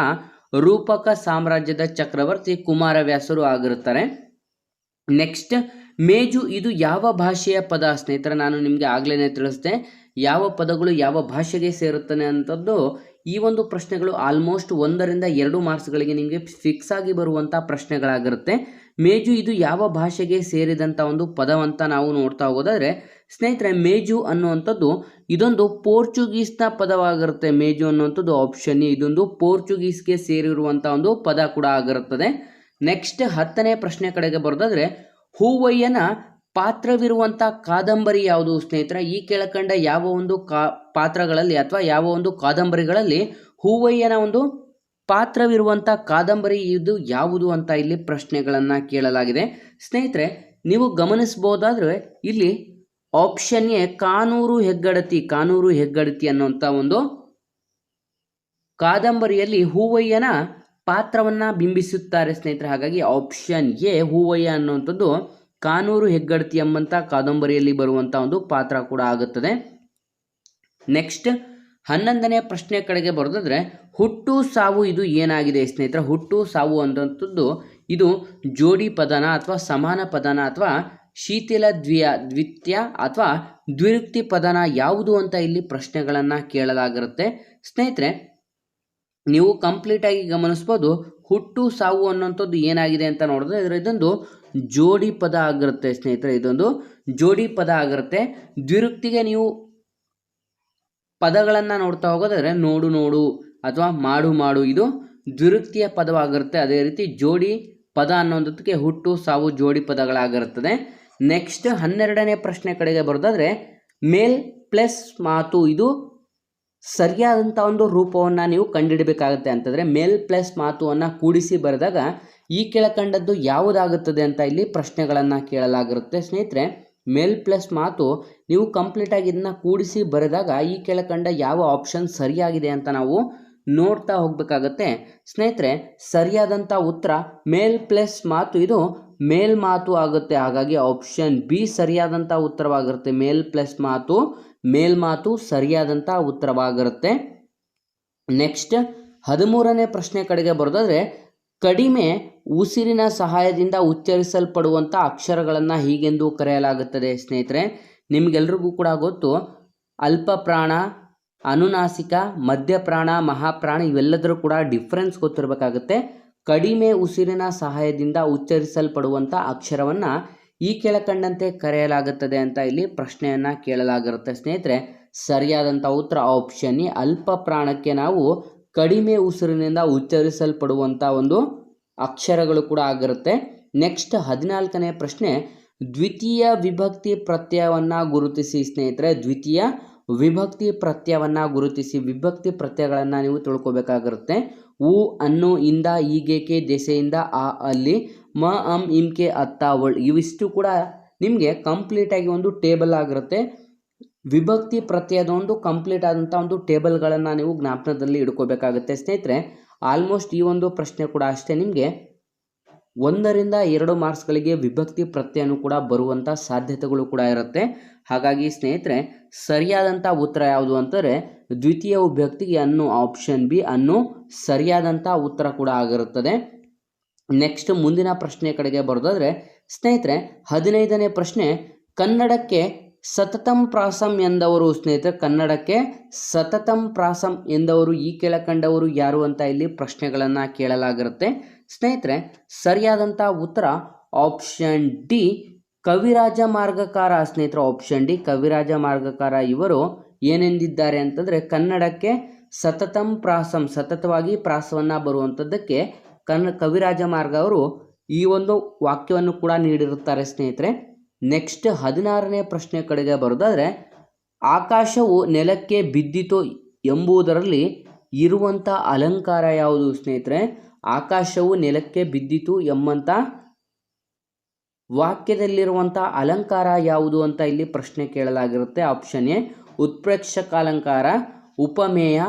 ರೂಪಕ ಸಾಮ್ರಾಜ್ಯದ ಚಕ್ರವರ್ತಿ ಕುಮಾರವ್ಯಾಸರು ಆಗಿರುತ್ತಾರೆ. ನೆಕ್ಸ್ಟ್ ಮೇಜು ಇದು ಯಾವ ಭಾಷೆಯ ಪದ? ಸ್ನೇಹಿತರೆ, ನಾನು ನಿಮಗೆ ಆಗ್ಲೇ ತಿಳಿಸಿದೆ, ಯಾವ ಪದಗಳು ಯಾವ ಭಾಷೆಗೆ ಸೇರುತ್ತಾನೆ ಅಂತದ್ದು ಈ ಒಂದು ಪ್ರಶ್ನೆಗಳು ಆಲ್ಮೋಸ್ಟ್ ಒಂದರಿಂದ ಎರಡು ಮಾರ್ಕ್ಸ್ಗಳಿಗೆ ನಿಮಗೆ ಫಿಕ್ಸ್ ಆಗಿ ಬರುವಂಥ ಪ್ರಶ್ನೆಗಳಾಗಿರುತ್ತೆ. ಮೇಜು ಇದು ಯಾವ ಭಾಷೆಗೆ ಸೇರಿದಂಥ ಒಂದು ಪದವಂತ ನಾವು ನೋಡ್ತಾ ಹೋಗೋದಾದರೆ, ಸ್ನೇಹಿತರೆ ಮೇಜು ಅನ್ನುವಂಥದ್ದು ಇದೊಂದು ಪೋರ್ಚುಗೀಸ್ನ ಪದವಾಗಿರುತ್ತೆ. ಮೇಜು ಅನ್ನುವಂಥದ್ದು ಆಪ್ಷನ್ ಇದೊಂದು ಪೋರ್ಚುಗೀಸ್ಗೆ ಸೇರಿರುವಂಥ ಒಂದು ಪದ ಕೂಡ ಆಗಿರುತ್ತದೆ. ನೆಕ್ಸ್ಟ್ ಹತ್ತನೇ ಪ್ರಶ್ನೆ ಕಡೆಗೆ ಬರೋದಾದರೆ, ಹೂವಯ್ಯನ ಪಾತ್ರವಿರುವಂಥ ಕಾದಂಬರಿ ಯಾವುದು ಸ್ನೇಹಿತರ? ಈ ಕೆಳಕಂಡ ಯಾವ ಒಂದು ಕಾ, ಪಾತ್ರಗಳಲ್ಲಿ ಅಥವಾ ಯಾವ ಒಂದು ಕಾದಂಬರಿಗಳಲ್ಲಿ ಹೂವಯ್ಯನ ಒಂದು ಪಾತ್ರವಿರುವಂಥ ಕಾದಂಬರಿ ಇದು ಯಾವುದು ಅಂತ ಇಲ್ಲಿ ಪ್ರಶ್ನೆಗಳನ್ನು ಕೇಳಲಾಗಿದೆ. ಸ್ನೇಹಿತರೆ, ನೀವು ಗಮನಿಸ್ಬೋದಾದ್ರೆ ಇಲ್ಲಿ ಆಪ್ಷನ್ ಎ ಕಾನೂರು ಹೆಗ್ಗಡತಿ ಕಾನೂರು ಹೆಗ್ಗಡತಿ ಅನ್ನುವಂಥ ಒಂದು ಕಾದಂಬರಿಯಲ್ಲಿ ಹೂವಯ್ಯನ ಪಾತ್ರವನ್ನ ಬಿಂಬಿಸುತ್ತಾರೆ ಸ್ನೇಹಿತರೆ. ಹಾಗಾಗಿ ಆಪ್ಷನ್ ಎ ಹೂವಯ್ಯ ಅನ್ನುವಂಥದ್ದು ಕಾನೂರು ಹೆಗ್ಗಡತಿ ಎಂಬಂಥ ಕಾದಂಬರಿಯಲ್ಲಿ ಬರುವಂಥ ಒಂದು ಪಾತ್ರ ಕೂಡ ಆಗುತ್ತದೆ. ನೆಕ್ಸ್ಟ್ ಹನ್ನೊಂದನೇ ಪ್ರಶ್ನೆ ಕಡೆಗೆ ಬರೋದಾದ್ರೆ, ಹುಟ್ಟು ಸಾವು ಇದು ಏನಾಗಿದೆ ಸ್ನೇಹಿತರೆ? ಹುಟ್ಟು ಸಾವು ಅನ್ನೋಂಥದ್ದು ಇದು ಜೋಡಿ ಪದನ ಅಥವಾ ಸಮಾನ ಪದನ ಅಥವಾ ಶೀತಿಲ ದ್ವಿಯ, ದ್ವಿತೀಯ ಅಥವಾ ದ್ವಿರುಕ್ತಿ ಪದನ ಯಾವುದು ಅಂತ ಇಲ್ಲಿ ಪ್ರಶ್ನೆಗಳನ್ನು ಕೇಳಲಾಗಿರುತ್ತೆ. ಸ್ನೇಹಿತರೆ, ನೀವು ಕಂಪ್ಲೀಟಾಗಿ ಗಮನಿಸ್ಬೋದು ಹುಟ್ಟು ಸಾವು ಅನ್ನೋಂಥದ್ದು ಏನಾಗಿದೆ ಅಂತ ನೋಡಿದ್ರೆ ಇದರ ಇದೊಂದು ಜೋಡಿ ಪದ ಆಗಿರುತ್ತೆ ಸ್ನೇಹಿತರೆ, ಇದೊಂದು ಜೋಡಿ ಪದ ಆಗಿರುತ್ತೆ. ದ್ವಿರುಕ್ತಿಗೆ ನೀವು ಪದಗಳನ್ನು ನೋಡ್ತಾ ಹೋಗೋದಾದ್ರೆ ನೋಡು ನೋಡು ಅಥವಾ ಮಾಡು ಮಾಡು, ಇದು ದ್ವಿರುಕ್ತಿಯ ಪದವಾಗಿರುತ್ತೆ. ಅದೇ ರೀತಿ ಜೋಡಿ ಪದ ಅನ್ನೋದಕ್ಕೆ ಹುಟ್ಟು, ಸಾವು ಜೋಡಿ ಪದಗಳಾಗಿರುತ್ತದೆ. ನೆಕ್ಸ್ಟ್ ಹನ್ನೆರಡನೇ ಪ್ರಶ್ನೆ ಕಡೆಗೆ ಬರೋದಾದ್ರೆ ಮೇಲ್ ಪ್ಲಸ್ ಮಾತು, ಇದು ಸರಿಯಾದಂಥ ಒಂದು ರೂಪವನ್ನು ನೀವು ಕಂಡುಹಿಡಬೇಕಾಗುತ್ತೆ ಅಂತಂದರೆ ಮೇಲ್ ಪ್ಲಸ್ ಮಾತುವನ್ನು ಕೂಡಿಸಿ ಬರೆದಾಗ ಈ ಕೆಳಕಂಡದ್ದು ಯಾವುದಾಗುತ್ತದೆ ಅಂತ ಇಲ್ಲಿ ಪ್ರಶ್ನೆಗಳನ್ನು ಕೇಳಲಾಗಿರುತ್ತೆ. ಸ್ನೇಹಿತರೆ, ಮೇಲ್ ಪ್ಲಸ್ ಮಾತು ನೀವು ಕಂಪ್ಲೀಟ್ ಆಗಿ ಇದನ್ನ ಕೂಡಿಸಿ ಬರೆದಾಗ ಈ ಕೆಳಕಂಡ ಯಾವ ಆಪ್ಷನ್ ಸರಿಯಾಗಿದೆ ಅಂತ ನಾವು ನೋಡ್ತಾ ಹೋಗ್ಬೇಕಾಗತ್ತೆ. ಸ್ನೇಹಿತರೆ ಸರಿಯಾದಂಥ ಉತ್ತರ ಮೇಲ್ ಪ್ಲಸ್ ಮಾತು, ಇದು ಮೇಲ್ ಮಾತು ಆಗುತ್ತೆ. ಹಾಗಾಗಿ ಆಪ್ಷನ್ ಬಿ ಸರಿಯಾದಂಥ ಉತ್ತರವಾಗಿರುತ್ತೆ. ಮೇಲ್ ಪ್ಲಸ್ ಮಾತು, ಮೇಲ್ ಮಾತು ಸರಿಯಾದಂಥ ಉತ್ತರವಾಗಿರುತ್ತೆ. ನೆಕ್ಸ್ಟ್, ಹದಿಮೂರನೇ ಪ್ರಶ್ನೆ ಕಡೆಗೆ ಬರೋದಾದರೆ ಕಡಿಮೆ ಉಸಿರಿನ ಸಹಾಯದಿಂದ ಉಚ್ಚರಿಸಲ್ಪಡುವಂಥ ಅಕ್ಷರಗಳನ್ನು ಹೀಗೆಂದು ಕರೆಯಲಾಗುತ್ತದೆ. ಸ್ನೇಹಿತರೆ, ನಿಮಗೆಲ್ರಿಗೂ ಕೂಡ ಗೊತ್ತು ಅಲ್ಪ ಪ್ರಾಣ ಅನುನಾಸಿಕ, ಮಧ್ಯಪ್ರಾಣ, ಮಹಾಪ್ರಾಣ ಇವೆಲ್ಲದರೂ ಕೂಡ ಡಿಫ್ರೆನ್ಸ್ ಗೊತ್ತಿರಬೇಕಾಗುತ್ತೆ. ಕಡಿಮೆ ಉಸಿರಿನ ಸಹಾಯದಿಂದ ಉಚ್ಚರಿಸಲ್ಪಡುವಂಥ ಅಕ್ಷರವನ್ನು ಈ ಕೆಳಕಂಡಂತೆ ಕರೆಯಲಾಗುತ್ತದೆ ಅಂತ ಇಲ್ಲಿ ಪ್ರಶ್ನೆಯನ್ನು ಕೇಳಲಾಗಿರುತ್ತೆ. ಸ್ನೇಹಿತರೆ, ಸರಿಯಾದಂಥ ಉತ್ತರ ಆಪ್ಷನ್ ಅಲ್ಪ ಪ್ರಾಣಕ್ಕೆ ನಾವು ಕಡಿಮೆ ಉಸಿರಿನಿಂದ ಉಚ್ಚರಿಸಲ್ಪಡುವಂಥ ಒಂದು ಅಕ್ಷರಗಳು ಕೂಡ ಆಗಿರುತ್ತೆ. ನೆಕ್ಸ್ಟ್ ಹದಿನಾಲ್ಕನೇ ಪ್ರಶ್ನೆ, ದ್ವಿತೀಯ ವಿಭಕ್ತಿ ಪ್ರತ್ಯಯವನ್ನು ಗುರುತಿಸಿ ಸ್ನೇಹಿತರೆ, ದ್ವಿತೀಯ ವಿಭಕ್ತಿ ಪ್ರತ್ಯಯವನ್ನು ಗುರುತಿಸಿ ವಿಭಕ್ತಿ ಪ್ರತ್ಯಯಗಳನ್ನು ನೀವು ತಿಳ್ಕೊಬೇಕಾಗಿರುತ್ತೆ. ಉ ಅನ್ನು ಇಂದ, ಈಗೇಕೆ, ದೆಸೆಯಿಂದ, ಆ ಅಲ್ಲಿ, ಮ, ಅಂ, ಇಮ್ಕೆ, ಅತ್ತ ಒಳ್ ಇವಿಷ್ಟು ಕೂಡ ನಿಮಗೆ ಕಂಪ್ಲೀಟಾಗಿ ಒಂದು ಟೇಬಲ್ ಆಗಿರುತ್ತೆ. ವಿಭಕ್ತಿ ಪ್ರತ್ಯಯದ ಒಂದು ಕಂಪ್ಲೀಟ್ ಆದಂಥ ಒಂದು ಟೇಬಲ್ಗಳನ್ನು ನೀವು ಜ್ಞಾಪನದಲ್ಲಿ ಇಡ್ಕೋಬೇಕಾಗುತ್ತೆ ಸ್ನೇಹಿತರೆ. ಆಲ್ಮೋಸ್ಟ್ ಈ ಒಂದು ಪ್ರಶ್ನೆ ಕೂಡ ಅಷ್ಟೇ ನಿಮಗೆ. ಒಂದರಿಂದ ಎರಡು ಮಾರ್ಕ್ಸ್ಗಳಿಗೆ ವಿಭಕ್ತಿ ಪ್ರತ್ಯಯನೂ ಕೂಡ ಬರುವಂಥ ಸಾಧ್ಯತೆಗಳು ಕೂಡ ಇರುತ್ತೆ. ಹಾಗಾಗಿ ಸ್ನೇಹಿತರೆ ಸರಿಯಾದಂಥ ಉತ್ತರ ಯಾವುದು ಅಂತಂದರೆ, ದ್ವಿತೀಯ ವಿಭಕ್ತಿಗೆ ಅನ್ನು ಆಪ್ಷನ್ ಬಿ ಅನ್ನು ಸರಿಯಾದಂಥ ಉತ್ತರ ಕೂಡ ಆಗಿರುತ್ತದೆ. ನೆಕ್ಸ್ಟ್ ಮುಂದಿನ ಪ್ರಶ್ನೆ ಕಡೆಗೆ ಬರೋದಾದರೆ, ಸ್ನೇಹಿತರೆ, ಹದಿನೈದನೇ ಪ್ರಶ್ನೆ, ಕನ್ನಡಕ್ಕೆ ಸತತಂ ಪ್ರಾಸಂ ಎಂದವರು ಸ್ನೇಹಿತರೆ, ಕನ್ನಡಕ್ಕೆ ಸತತಂ ಪ್ರಾಸಂ ಎಂದವರು ಈ ಕೆಳಕಂಡವರು ಯಾರು ಅಂತ ಇಲ್ಲಿ ಪ್ರಶ್ನೆಗಳನ್ನು ಕೇಳಲಾಗಿರುತ್ತೆ. ಸ್ನೇಹಿತರೆ ಸರಿಯಾದಂಥ ಉತ್ತರ ಆಪ್ಷನ್ ಡಿ ಕವಿರಾಜ ಮಾರ್ಗಕಾರ. ಸ್ನೇಹಿತರೆ ಆಪ್ಷನ್ ಡಿ ಕವಿರಾಜ ಮಾರ್ಗಕಾರ ಇವರು ಏನೆಂದಿದ್ದಾರೆ ಅಂತಂದರೆ, ಕನ್ನಡಕ್ಕೆ ಸತತಂ ಪ್ರಾಸಂ, ಸತತವಾಗಿ ಪ್ರಾಸವನ್ನು ಬರುವಂಥದ್ದಕ್ಕೆ ಕನ್ನ ಕವಿರಾಜ ಮಾರ್ಗ ಅವರು ಈ ಒಂದು ವಾಕ್ಯವನ್ನು ಕೂಡ ನೀಡಿರುತ್ತಾರೆ ಸ್ನೇಹಿತರೆ. ನೆಕ್ಸ್ಟ್ ಹದಿನಾರನೇ ಪ್ರಶ್ನೆ ಕಡೆಗೆ ಬರೋದಾದರೆ, ಆಕಾಶವು ನೆಲಕ್ಕೆ ಬಿದ್ದಿತು ಎಂಬುದರಲ್ಲಿ ಇರುವಂಥ ಅಲಂಕಾರ ಯಾವುದು ಸ್ನೇಹಿತರೆ? ಆಕಾಶವು ನೆಲಕ್ಕೆ ಬಿದ್ದಿತು ಎಂಬಂಥ ವಾಕ್ಯದಲ್ಲಿರುವಂಥ ಅಲಂಕಾರ ಯಾವುದು ಅಂತ ಇಲ್ಲಿ ಪ್ರಶ್ನೆ ಕೇಳಲಾಗಿರುತ್ತೆ. ಆಪ್ಷನ್ ಎ, ಉತ್ಪ್ರೇಕ್ಷಕಾಲಂಕಾರ, ಉಪಮೇಯ,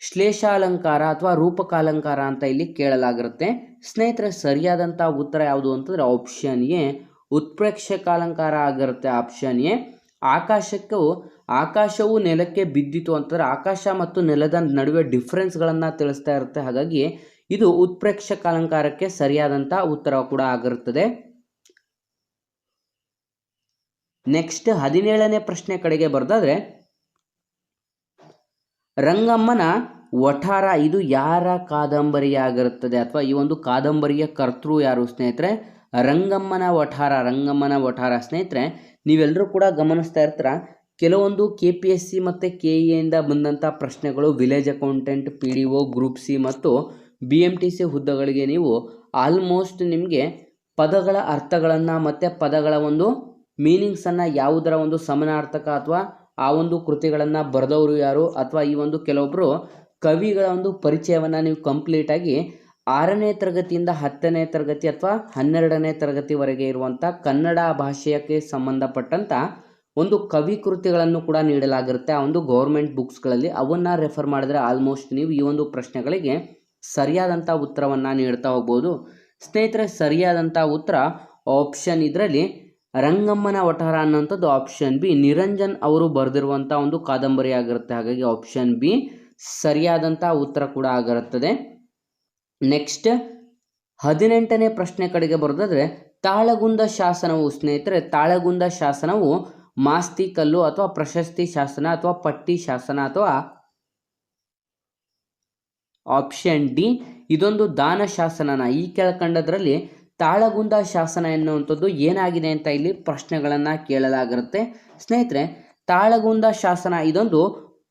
ಶ್ಲೇಷಾಲಂಕಾರ ಅಥವಾ ರೂಪಕಾಲಂಕಾರ ಅಂತ ಇಲ್ಲಿ ಕೇಳಲಾಗಿರುತ್ತೆ. ಸ್ನೇಹಿತರೆ ಸರಿಯಾದಂಥ ಉತ್ತರ ಯಾವುದು ಅಂತಂದರೆ ಆಪ್ಷನ್ ಎ ಉತ್ಪ್ರೇಕ್ಷಕಾಲಂಕಾರ ಆಗಿರುತ್ತೆ ಆಪ್ಷನ್ ಎ. ಆಕಾಶಕ್ಕೂ, ಆಕಾಶವು ನೆಲಕ್ಕೆ ಬಿದ್ದಿತು ಅಂತಂದರೆ ಆಕಾಶ ಮತ್ತು ನೆಲದ ನಡುವೆ ಡಿಫ್ರೆನ್ಸ್ಗಳನ್ನು ತಿಳಿಸ್ತಾ ಇರುತ್ತೆ. ಹಾಗಾಗಿ ಇದು ಉತ್ಪ್ರೇಕ್ಷಕ ಅಲಂಕಾರಕ್ಕೆ ಸರಿಯಾದಂಥ ಉತ್ತರ ಕೂಡ ಆಗಿರುತ್ತದೆ. ನೆಕ್ಸ್ಟ್ ಹದಿನೇಳನೇ ಪ್ರಶ್ನೆ ಕಡೆಗೆ ಬರ್ದಾದ್ರೆ, ರಂಗಮ್ಮನ ವಠಾರ ಇದು ಯಾರ ಕಾದಂಬರಿಯಾಗಿರುತ್ತದೆ? ಅಥವಾ ಈ ಒಂದು ಕಾದಂಬರಿಯ ಕರ್ತೃ ಯಾರು ಸ್ನೇಹಿತರೆ? ರಂಗಮ್ಮನ ವಠಾರ ರಂಗಮ್ಮನ ವಠಾರ. ಸ್ನೇಹಿತರೆ ನೀವೆಲ್ಲರೂ ಕೂಡ ಗಮನಿಸ್ತಾ ಇರ್ತೀರ? ಕೆಲವೊಂದು ಕೆ ಪಿ ಎಸ್ ಸಿ ಮತ್ತು ಕೆ ಇ ಇಂದ ಬಂದಂಥ ಪ್ರಶ್ನೆಗಳು village accountant P D O group C ಮತ್ತು ಬಿ ಎಂ ಟಿ ಸಿ ಹುದ್ದೆಗಳಿಗೆ ನೀವು ಆಲ್ಮೋಸ್ಟ್ ನಿಮಗೆ ಪದಗಳ ಅರ್ಥಗಳನ್ನು ಮತ್ತು ಪದಗಳ ಒಂದು ಮೀನಿಂಗ್ಸನ್ನು ಯಾವುದರ ಒಂದು ಸಮನಾರ್ಥಕ ಅಥವಾ ಆ ಒಂದು ಕೃತಿಗಳನ್ನು ಬರೆದವರು ಯಾರು? ಅಥವಾ ಈ ಒಂದು ಕೆಲವೊಬ್ಬರು ಕವಿಗಳ ಒಂದು ಪರಿಚಯವನ್ನು ನೀವು ಕಂಪ್ಲೀಟಾಗಿ ಆರನೇ ತರಗತಿಯಿಂದ ಹತ್ತನೇ ತರಗತಿ ಅಥವಾ ಹನ್ನೆರಡನೇ ತರಗತಿವರೆಗೆ ಇರುವಂಥ ಕನ್ನಡ ಭಾಷೆಯಕ್ಕೆ ಸಂಬಂಧಪಟ್ಟಂಥ ಒಂದು ಕವಿ ಕೃತಿಗಳನ್ನು ಕೂಡ ನೀಡಲಾಗಿರುತ್ತೆ. ಆ ಒಂದು ಗೌರ್ಮೆಂಟ್ ಬುಕ್ಸ್ಗಳಲ್ಲಿ ಅವನ್ನು ರೆಫರ್ ಮಾಡಿದ್ರೆ ಆಲ್ಮೋಸ್ಟ್ ನೀವು ಈ ಒಂದು ಪ್ರಶ್ನೆಗಳಿಗೆ ಸರಿಯಾದಂಥ ಉತ್ತರವನ್ನು ನೀಡ್ತಾ ಹೋಗ್ಬೋದು. ಸ್ನೇಹಿತರೆ ಸರಿಯಾದಂಥ ಉತ್ತರ ಆಪ್ಷನ್ ಇದರಲ್ಲಿ ರಂಗಮ್ಮನ ವಠಾರ ಅನ್ನೋಂಥದ್ದು ಆಪ್ಷನ್ ಬಿ ನಿರಂಜನ್ ಅವರು ಬರೆದಿರುವಂಥ ಒಂದು ಕಾದಂಬರಿ ಆಗಿರುತ್ತೆ ಹಾಗಾಗಿ ಆಪ್ಷನ್ ಬಿ ಸರಿಯಾದಂಥ ಉತ್ತರ ಕೂಡ ಆಗಿರುತ್ತದೆ. ನೆಕ್ಸ್ಟ್ ಹದಿನೆಂಟನೇ ಪ್ರಶ್ನೆ ಕಡೆಗೆ ಬರೋದಾದರೆ, ತಾಳಗುಂದ ಶಾಸನವು ಸ್ನೇಹಿತರೆ, ತಾಳಗುಂದ ಶಾಸನವು ಮಾಸ್ತಿ ಕಲ್ಲು ಅಥವಾ ಪ್ರಶಸ್ತಿ ಶಾಸನ ಅಥವಾ ಪಟ್ಟಿ ಶಾಸನ ಅಥವಾ ಆಪ್ಷನ್ ಡಿ ಇದೊಂದು ದಾನ ಶಾಸನನ. ಈ ಕೆಳಕಂಡದ್ರಲ್ಲಿ ತಾಳಗುಂದ ಶಾಸನ ಎನ್ನುವಂಥದ್ದು ಏನಾಗಿದೆ ಅಂತ ಇಲ್ಲಿ ಪ್ರಶ್ನೆಗಳನ್ನು ಕೇಳಲಾಗಿರುತ್ತೆ. ಸ್ನೇಹಿತರೆ, ತಾಳಗುಂದ ಶಾಸನ ಇದೊಂದು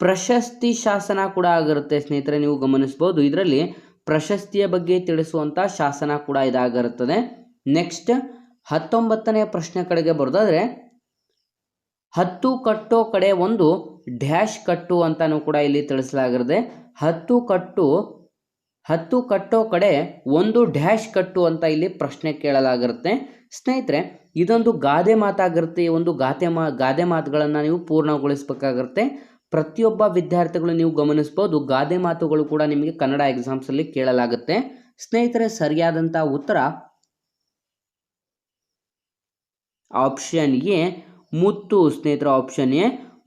ಪ್ರಶಸ್ತಿ ಶಾಸನ ಕೂಡ ಆಗಿರುತ್ತೆ ಸ್ನೇಹಿತರೆ, ನೀವು ಗಮನಿಸ್ಬೋದು. ಇದರಲ್ಲಿ ಪ್ರಶಸ್ತಿಯ ಬಗ್ಗೆ ತಿಳಿಸುವಂಥ ಶಾಸನ ಕೂಡ ಇದಾಗಿರುತ್ತದೆ. ನೆಕ್ಸ್ಟ್ ಹತ್ತೊಂಬತ್ತನೇ ಪ್ರಶ್ನೆ ಕಡೆಗೆ ಬರೋದಾದರೆ, ಹತ್ತು ಕಟ್ಟೋ ಕಡೆ ಒಂದು ಡ್ಯಾಶ್ ಕಟ್ಟು ಅಂತಾನೂ ಕೂಡ ಇಲ್ಲಿ ತಿಳಿಸಲಾಗಿರುತ್ತೆ. ಹತ್ತು ಕಟ್ಟು, ಹತ್ತು ಕಟ್ಟೋ ಕಡೆ ಒಂದು ಡ್ಯಾಶ್ ಕಟ್ಟು ಅಂತ ಇಲ್ಲಿ ಪ್ರಶ್ನೆ ಕೇಳಲಾಗಿರುತ್ತೆ. ಸ್ನೇಹಿತರೆ, ಇದೊಂದು ಗಾದೆ ಮಾತಾಗಿರುತ್ತೆ, ಈ ಒಂದು ಗಾದೆ ಮಾ, ಗಾದೆ ಮಾತುಗಳನ್ನು ನೀವು ಪೂರ್ಣಗೊಳಿಸಬೇಕಾಗಿರುತ್ತೆ. ಪ್ರತಿಯೊಬ್ಬ ವಿದ್ಯಾರ್ಥಿಗಳು ನೀವು ಗಮನಿಸ್ಬೋದು. ಗಾದೆ ಮಾತುಗಳು ಕೂಡ ನಿಮಗೆ ಕನ್ನಡ ಎಕ್ಸಾಮ್ಸಲ್ಲಿ ಕೇಳಲಾಗುತ್ತೆ. ಸ್ನೇಹಿತರೆ ಸರಿಯಾದಂಥ ಉತ್ತರ ಆಪ್ಷನ್ ಎ, ಮುತ್ತು. ಸ್ನೇಹಿತರ ಆಪ್ಷನ್ ಎ,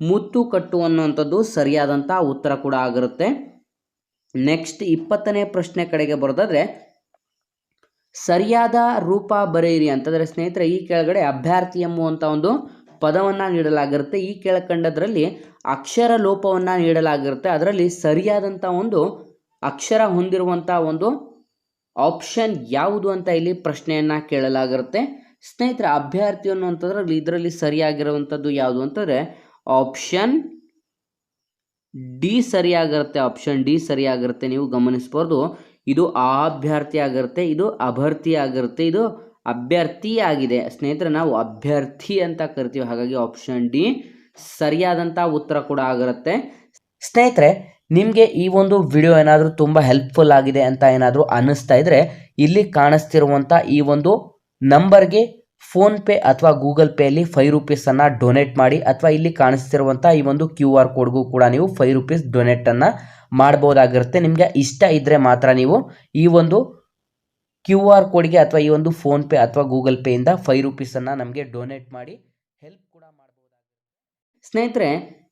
ಮುತ್ತು ಕಟ್ಟು ಅನ್ನುವಂಥದ್ದು ಸರಿಯಾದಂಥ ಉತ್ತರ ಕೂಡ ಆಗಿರುತ್ತೆ. ನೆಕ್ಸ್ಟ್ ಇಪ್ಪತ್ತನೇ ಪ್ರಶ್ನೆ ಕಡೆಗೆ ಬರೋದಾದರೆ, ಸರಿಯಾದ ರೂಪ ಬರೆಯಿರಿ ಅಂತಂದರೆ ಸ್ನೇಹಿತರೆ, ಈ ಕೆಳಗಡೆ ಅಭ್ಯರ್ಥಿ ಎಂಬುವಂಥ ಒಂದು ಪದವನ್ನು ನೀಡಲಾಗಿರುತ್ತೆ. ಈ ಕೆಳಕಂಡದ್ರಲ್ಲಿ ಅಕ್ಷರ ಲೋಪವನ್ನು ನೀಡಲಾಗಿರುತ್ತೆ. ಅದರಲ್ಲಿ ಸರಿಯಾದಂಥ ಒಂದು ಅಕ್ಷರ ಹೊಂದಿರುವಂಥ ಒಂದು ಆಪ್ಷನ್ ಯಾವುದು ಅಂತ ಇಲ್ಲಿ ಪ್ರಶ್ನೆಯನ್ನು ಕೇಳಲಾಗಿರುತ್ತೆ. ಸ್ನೇಹಿತರೆ, ಅಭ್ಯರ್ಥಿ ಅನ್ನುವಂಥದ್ರಲ್ಲಿ ಇದರಲ್ಲಿ ಸರಿಯಾಗಿರುವಂಥದ್ದು ಯಾವುದು ಅಂತಂದರೆ ಆಪ್ಷನ್ ಡಿ ಸರಿಯಾಗಿರುತ್ತೆ. ಆಪ್ಷನ್ ಡಿ ಸರಿಯಾಗಿರುತ್ತೆ. ನೀವು ಗಮನಿಸ್ಬೋದು ಇದು ಅಭ್ಯರ್ಥಿ ಆಗಿರುತ್ತೆ, ಇದು ಅಭ್ಯರ್ಥಿ ಆಗಿರುತ್ತೆ, ಇದು ಅಭ್ಯರ್ಥಿ ಆಗಿದೆ ಸ್ನೇಹಿತರೆ, ನಾವು ಅಭ್ಯರ್ಥಿ ಅಂತ ಕರಿತೀವಿ. ಹಾಗಾಗಿ ಆಪ್ಷನ್ ಡಿ ಸರಿಯಾದಂಥ ಉತ್ತರ ಕೂಡ ಆಗಿರುತ್ತೆ. ಸ್ನೇಹಿತರೆ, ನಿಮಗೆ ಈ ಒಂದು ವಿಡಿಯೋ ಏನಾದರೂ ತುಂಬ ಹೆಲ್ಪ್ಫುಲ್ ಆಗಿದೆ ಅಂತ ಏನಾದರೂ ಅನ್ನಿಸ್ತಾ ಇದ್ರೆ ಇಲ್ಲಿ ಕಾಣಿಸ್ತಿರುವಂಥ ಈ ಒಂದು ನಂಬರ್ಗೆ ಫೋನ್ಪೇ ಅಥವಾ ಗೂಗಲ್ ಪೇಯಲ್ಲಿ ಫೈವ್ ರುಪೀಸನ್ನು ಡೊನೇಟ್ ಮಾಡಿ ಅಥವಾ ಇಲ್ಲಿ ಕಾಣಿಸ್ತಿರುವಂಥ ಈ ಒಂದು ಕ್ಯೂ ಆರ್ ಕೋಡ್ಗೂ ಕೂಡ ನೀವು ಫೈವ್ ರುಪೀಸ್ ಡೊನೇಟನ್ನು ಮಾಡ್ಬೋದಾಗಿರುತ್ತೆ. ನಿಮಗೆ ಇಷ್ಟ ಇದ್ದರೆ ಮಾತ್ರ ನೀವು ಈ ಒಂದು ಕ್ಯೂ ಆರ್ ಕೋಡ್ಗೆ ಅಥವಾ ಈ ಒಂದು ಫೋನ್ಪೇ ಅಥವಾ ಗೂಗಲ್ ಪೇಯಿಂದ ಫೈವ್ ರುಪೀಸನ್ನು ನಮಗೆ ಡೊನೇಟ್ ಮಾಡಿ ಹೆಲ್ಪ್ ಕೂಡ ಮಾಡ್ಬೋದು ಸ್ನೇಹಿತರೆ,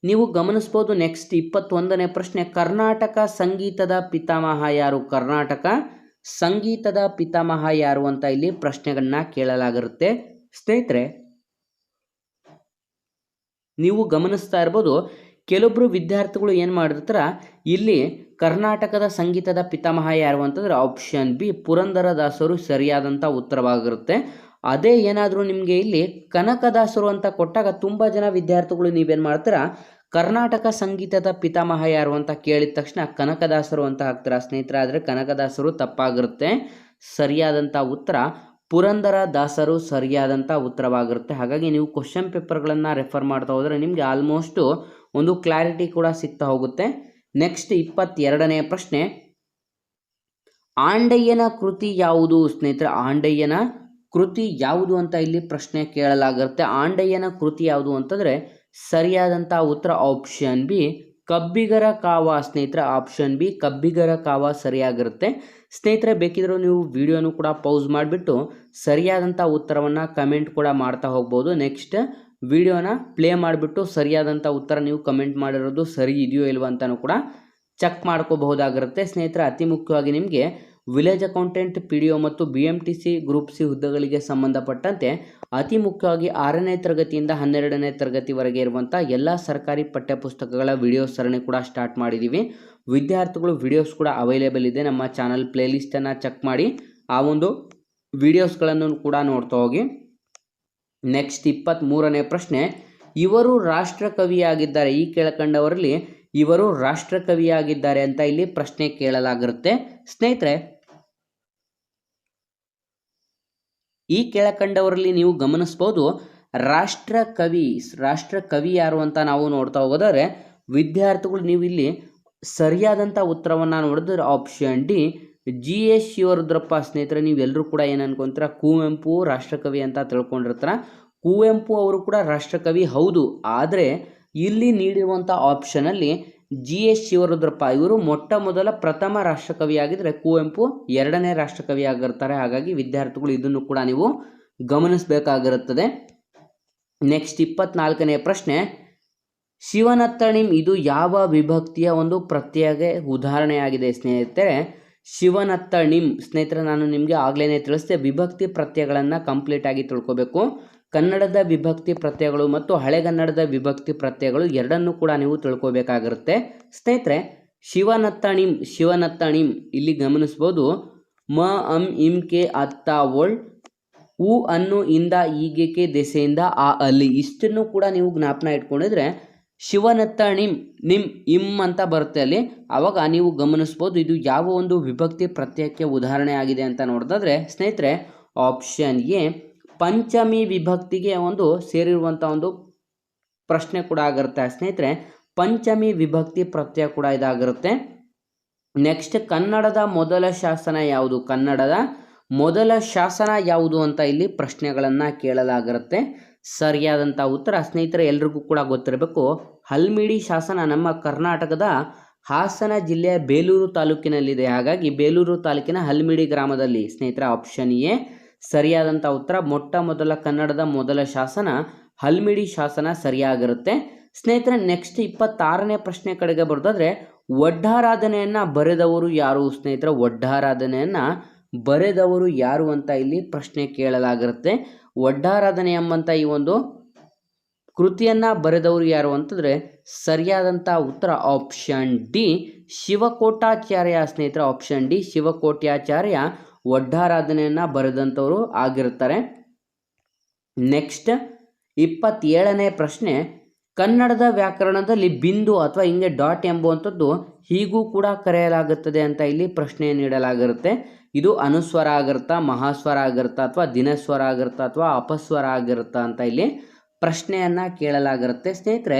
ನೀವು ಗಮನಿಸ್ಬೋದು ನೆಕ್ಸ್ಟ್ ಇಪ್ಪತ್ತೊಂದನೇ ಪ್ರಶ್ನೆ. ಕರ್ನಾಟಕ ಸಂಗೀತದ ಪಿತಾಮಹ ಯಾರು? ಕರ್ನಾಟಕ ಸಂಗೀತದ ಪಿತಾಮಹ ಯಾರು ಅಂತ ಇಲ್ಲಿ ಪ್ರಶ್ನೆಗಳನ್ನ ಕೇಳಲಾಗಿರುತ್ತೆ. ಸ್ನೇಹಿತರೆ, ನೀವು ಗಮನಿಸ್ತಾ ಇರ್ಬೋದು ಕೆಲವೊಬ್ಬರು ವಿದ್ಯಾರ್ಥಿಗಳು ಏನು ಮಾಡಿರ್ತಾರ, ಇಲ್ಲಿ ಕರ್ನಾಟಕದ ಸಂಗೀತದ ಪಿತಾಮಹ ಯಾರು ಅಂತಂದರೆ ಆಪ್ಷನ್ ಬಿ ಪುರಂದರದಾಸರು ಸರಿಯಾದಂಥ ಉತ್ತರವಾಗಿರುತ್ತೆ. ಅದೇ ಏನಾದರೂ ನಿಮಗೆ ಇಲ್ಲಿ ಕನಕದಾಸರು ಅಂತ ಕೊಟ್ಟಾಗ ತುಂಬ ಜನ ವಿದ್ಯಾರ್ಥಿಗಳು ನೀವೇನು ಮಾಡ್ತೀರಾ, ಕರ್ನಾಟಕ ಸಂಗೀತದ ಪಿತಾಮಹ ಯಾರು ಅಂತ ಕೇಳಿದ ತಕ್ಷಣ ಕನಕದಾಸರು ಅಂತ ಹಾಕ್ತೀರಾ. ಸ್ನೇಹಿತರೆ ಆದರೆ ಕನಕದಾಸರು ತಪ್ಪಾಗಿರುತ್ತೆ. ಸರಿಯಾದಂಥ ಉತ್ತರ ಪುರಂದರ ದಾಸರು ಸರಿಯಾದಂಥ ಉತ್ತರವಾಗಿರುತ್ತೆ. ಹಾಗಾಗಿ ನೀವು ಕ್ವಶನ್ ಪೇಪರ್ಗಳನ್ನು ರೆಫರ್ ಮಾಡ್ತಾ ಹೋದರೆ ನಿಮಗೆ ಆಲ್ಮೋಸ್ಟು ಒಂದು ಕ್ಲಾರಿಟಿ ಕೂಡ ಸಿಗ್ತಾ ಹೋಗುತ್ತೆ. ನೆಕ್ಸ್ಟ್ ಇಪ್ಪತ್ತೆರಡನೇ ಪ್ರಶ್ನೆ. ಆಂಡಯ್ಯನ ಕೃತಿ ಯಾವುದು? ಸ್ನೇಹಿತರೆ, ಆಂಡಯ್ಯನ ಕೃತಿ ಯಾವುದು ಅಂತ ಇಲ್ಲಿ ಪ್ರಶ್ನೆ ಕೇಳಲಾಗುತ್ತೆ. ಆಂಡಯ್ಯನ ಕೃತಿ ಯಾವುದು ಅಂತಂದರೆ ಸರಿಯಾದಂಥ ಉತ್ತರ ಆಪ್ಷನ್ ಬಿ ಕಬ್ಬಿಗರ ಕಾವ ಸ್ನೇಹಿತರೆ ಆಪ್ಷನ್ ಬಿ ಕಬ್ಬಿಗರ ಕಾವ ಸರಿಯಾಗಿರುತ್ತೆ. ಸ್ನೇಹಿತರೆ, ಬೇಕಿದ್ರೂ ನೀವು ವಿಡಿಯೋನು ಕೂಡ ಪೌಸ್ ಮಾಡಿಬಿಟ್ಟು ಸರಿಯಾದಂಥ ಉತ್ತರವನ್ನು ಕಮೆಂಟ್ ಕೂಡ ಮಾಡ್ತಾ ಹೋಗ್ಬೋದು. ನೆಕ್ಸ್ಟ್ ವಿಡಿಯೋನ ಪ್ಲೇ ಮಾಡಿಬಿಟ್ಟು ಸರಿಯಾದಂಥ ಉತ್ತರ ನೀವು ಕಮೆಂಟ್ ಮಾಡಿರೋದು ಸರಿ ಇದೆಯೋ ಇಲ್ವೋ ಅಂತಲೂ ಕೂಡ ಚೆಕ್ ಮಾಡ್ಕೋಬಹುದಾಗಿರುತ್ತೆ. ಸ್ನೇಹಿತರೆ, ಅತಿ ಮುಖ್ಯವಾಗಿ ನಿಮಗೆ village accountant, P D O ಮತ್ತು B M T C group C ಹುದ್ದೆಗಳಿಗೆ ಸಂಬಂಧಪಟ್ಟಂತೆ ಅತಿ ಮುಖ್ಯವಾಗಿ ಆರನೇ ತರಗತಿಯಿಂದ ಹನ್ನೆರಡನೇ ತರಗತಿವರೆಗೆ ಇರುವಂಥ ಎಲ್ಲ ಸರ್ಕಾರಿ ಪಠ್ಯಪುಸ್ತಕಗಳ ವಿಡಿಯೋ ಸರಣಿ ಕೂಡ ಸ್ಟಾರ್ಟ್ ಮಾಡಿದ್ದೀವಿ ವಿದ್ಯಾರ್ಥಿಗಳು ವಿಡಿಯೋಸ್ ಕೂಡ ಅವೈಲೇಬಲ್ ಇದೆ. ನಮ್ಮ ಚಾನಲ್ ಪ್ಲೇಲಿಸ್ಟನ್ನು ಚೆಕ್ ಮಾಡಿ ಆ ಒಂದು ವಿಡಿಯೋಸ್ಗಳನ್ನು ಕೂಡ ನೋಡ್ತಾ ಹೋಗಿ. ನೆಕ್ಸ್ಟ್ ಇಪ್ಪತ್ತ್ಮೂರನೇ ಪ್ರಶ್ನೆ, ಇವರು ರಾಷ್ಟ್ರಕವಿಯಾಗಿದ್ದಾರೆ. ಈ ಕೆಳಕಂಡವರಲ್ಲಿ ಇವರು ರಾಷ್ಟ್ರಕವಿಯಾಗಿದ್ದಾರೆ ಅಂತ ಇಲ್ಲಿ ಪ್ರಶ್ನೆ ಕೇಳಲಾಗಿರುತ್ತೆ. ಸ್ನೇಹಿತರೆ, ಈ ಕೆಳಕಂಡವರಲ್ಲಿ ನೀವು ಗಮನಿಸ್ಬೋದು, ರಾಷ್ಟ್ರಕವಿ ರಾಷ್ಟ್ರಕವಿ ಯಾರು ಅಂತ ನಾವು ನೋಡ್ತಾ ಹೋಗೋದಾದ್ರೆ, ವಿದ್ಯಾರ್ಥಿಗಳು ನೀವು ಇಲ್ಲಿ ಸರಿಯಾದಂಥ ಉತ್ತರವನ್ನು ನೋಡಿದ್ರೆ option D G S Shivarudrappa ಸ್ನೇಹಿತರೆ ನೀವೆಲ್ಲರೂ ಕೂಡ ಏನು ಅನ್ಕೊಂತೀರ, ಕುವೆಂಪು ರಾಷ್ಟ್ರಕವಿ ಅಂತ ತಿಳ್ಕೊಂಡಿರ್ತಾರ. ಕುವೆಂಪು ಅವರು ಕೂಡ ರಾಷ್ಟ್ರಕವಿ, ಹೌದು. ಆದರೆ ಇಲ್ಲಿ ನೀಡಿರುವಂಥ ಆಪ್ಷನಲ್ಲಿ ಜಿ ಎಸ್ ಶಿವರುದ್ರಪ್ಪ ಇವರು ಮೊಟ್ಟ ಮೊದಲ ಪ್ರಥಮ ರಾಷ್ಟ್ರಕವಿ ಆಗಿದ್ದರೆ ಕುವೆಂಪು, ಎರಡನೇ ರಾಷ್ಟ್ರಕವಿ ಆಗಿರ್ತಾರೆ. ಹಾಗಾಗಿ ವಿದ್ಯಾರ್ಥಿಗಳು ಇದನ್ನು ಕೂಡ ನೀವು ಗಮನಿಸಬೇಕಾಗಿರುತ್ತದೆ. ನೆಕ್ಸ್ಟ್ ಇಪ್ಪತ್ನಾಲ್ಕನೇ ಪ್ರಶ್ನೆ ಶಿವನತ್ತಣಿಮ್ ಇದು ಯಾವ ವಿಭಕ್ತಿಯ ಒಂದು ಪ್ರತ್ಯೇಕ ಉದಾಹರಣೆಯಾಗಿದೆ ಸ್ನೇಹಿತರೆ? ಶಿವನತ್ತಣಿಂ ಸ್ನೇಹಿತರೆ, ನಾನು ನಿಮಗೆ ಆಗ್ಲೇ ತಿಳಿಸಿದೆ, ವಿಭಕ್ತಿ ಪ್ರತ್ಯಯಗಳನ್ನು ಕಂಪ್ಲೀಟ್ ಆಗಿ ತಿಳ್ಕೋಬೇಕು. ಕನ್ನಡದ ವಿಭಕ್ತಿ ಪ್ರತ್ಯಯಗಳು ಮತ್ತು ಹಳೆಗನ್ನಡದ ವಿಭಕ್ತಿ ಪ್ರತ್ಯಯಗಳು ಎರಡನ್ನೂ ಕೂಡ ನೀವು ತಿಳ್ಕೋಬೇಕಾಗಿರುತ್ತೆ. ಸ್ನೇಹಿತರೆ ಶಿವನತ್ತಣಿಂ ಶಿವನತ್ತಣಿಂ ಇಲ್ಲಿ ಗಮನಿಸ್ಬೋದು. ಮ, ಅಂ, ಇಂ, ಕೆ, ಅತ್ತ ಓಳ್ ಉ, ಅನ್ನು ಇಂದ ಈಗೆಕೆ ದೆಸೆಯಿಂದ, ಆ, ಅಲ್ಲಿ, ಇಷ್ಟನ್ನು ಕೂಡ ನೀವು ಜ್ಞಾಪನ ಇಟ್ಕೊಂಡಿದ್ರೆ ಶಿವನತ್ತ ನಿಮ್ ನಿಮ್, ಇಮ್ ಅಂತ ಬರುತ್ತೆ ಅಲ್ಲಿ. ಆವಾಗ ನೀವು ಗಮನಿಸ್ಬೋದು, ಇದು ಯಾವ ಒಂದು ವಿಭಕ್ತಿ ಪ್ರತ್ಯಯಕ್ಕೆ ಉದಾಹರಣೆ ಆಗಿದೆ ಅಂತ ನೋಡಿದ್ರೆ ಸ್ನೇಹಿತರೆ ಆಪ್ಷನ್ ಎ, ಪಂಚಮಿ ವಿಭಕ್ತಿಗೆ ಒಂದು ಸೇರಿರುವಂಥ ಒಂದು ಪ್ರಶ್ನೆ ಕೂಡ ಆಗಿರುತ್ತೆ ಸ್ನೇಹಿತರೆ. ಪಂಚಮಿ ವಿಭಕ್ತಿ ಪ್ರತ್ಯಯ ಕೂಡ ಇದಾಗಿರುತ್ತೆ. ನೆಕ್ಸ್ಟ್ ಕನ್ನಡದ ಮೊದಲ ಶಾಸನ ಯಾವುದು? ಕನ್ನಡದ ಮೊದಲ ಶಾಸನ ಯಾವುದು ಅಂತ ಇಲ್ಲಿ ಪ್ರಶ್ನೆಗಳನ್ನು ಕೇಳಲಾಗಿರುತ್ತೆ. ಸರಿಯಾದಂಥ ಉತ್ತರ ಸ್ನೇಹಿತರೆ ಎಲ್ರಿಗೂ ಕೂಡ ಗೊತ್ತಿರಬೇಕು. ಹಲ್ಮಿಡಿ ಶಾಸನ ನಮ್ಮ ಕರ್ನಾಟಕದ ಹಾಸನ ಜಿಲ್ಲೆಯ ಬೇಲೂರು ತಾಲೂಕಿನಲ್ಲಿದೆ. ಹಾಗಾಗಿ ಬೇಲೂರು ತಾಲೂಕಿನ ಹಲ್ಮಿಡಿ ಗ್ರಾಮದಲ್ಲಿ ಸ್ನೇಹಿತರ ಆಪ್ಷನ್ ಎ ಸರಿಯಾದಂಥ ಉತ್ತರ. ಮೊಟ್ಟ ಮೊದಲ ಕನ್ನಡದ ಮೊದಲ ಶಾಸನ ಹಲ್ಮಿಡಿ ಶಾಸನ ಸರಿಯಾಗಿರುತ್ತೆ. ಸ್ನೇಹಿತರೆ ನೆಕ್ಸ್ಟ್ ಇಪ್ಪತ್ತಾರನೇ ಪ್ರಶ್ನೆ ಕಡೆಗೆ ಬರೋದಾದ್ರೆ ಒಡ್ಡಾರಾಧನೆಯನ್ನು ಬರೆದವರು ಯಾರು ಸ್ನೇಹಿತರ? ಒಡ್ಡಾರಾಧನೆಯನ್ನ ಬರೆದವರು ಯಾರು ಅಂತ ಇಲ್ಲಿ ಪ್ರಶ್ನೆ ಕೇಳಲಾಗಿರುತ್ತೆ. ಒಡ್ಡಾರಾಧನೆ ಎಂಬಂತ ಈ ಒಂದು ಕೃತಿಯನ್ನ ಬರೆದವರು ಯಾರು ಅಂತಂದ್ರೆ ಸರಿಯಾದಂಥ ಉತ್ತರ ಆಪ್ಷನ್ ಡಿ ಶಿವಕೋಟಾಚಾರ್ಯ ಸ್ನೇಹಿತರ, ಆಪ್ಷನ್ ಡಿ ಶಿವಕೋಟ್ಯಾಚಾರ್ಯ ಒಡ್ಡಾರಾಧನೆಯನ್ನ ಬರೆದಂಥವರು ಆಗಿರ್ತಾರೆ. ನೆಕ್ಸ್ಟ್ ಇಪ್ಪತ್ತೇಳನೇ ಪ್ರಶ್ನೆ, ಕನ್ನಡದ ವ್ಯಾಕರಣದಲ್ಲಿ ಬಿಂದು ಅಥವಾ ಹಿಂಗೆ ಡಾಟ್ ಎಂಬುವಂಥದ್ದು ಹೀಗೂ ಕೂಡ ಕರೆಯಲಾಗುತ್ತದೆ ಅಂತ ಇಲ್ಲಿ ಪ್ರಶ್ನೆ ನೀಡಲಾಗಿರುತ್ತೆ. ಇದು ಅನುಸ್ವರ ಆಗಿರುತ್ತಾ ಮಹಾಸ್ವರ ಆಗಿರುತ್ತಾ ಅಥವಾ ದಿನಸ್ವರ ಆಗಿರುತ್ತಾ ಅಥವಾ ಅಪಸ್ವರ ಆಗಿರುತ್ತಾ ಅಂತ ಇಲ್ಲಿ ಪ್ರಶ್ನೆಯನ್ನ ಕೇಳಲಾಗಿರುತ್ತೆ. ಸ್ನೇಹಿತರೆ,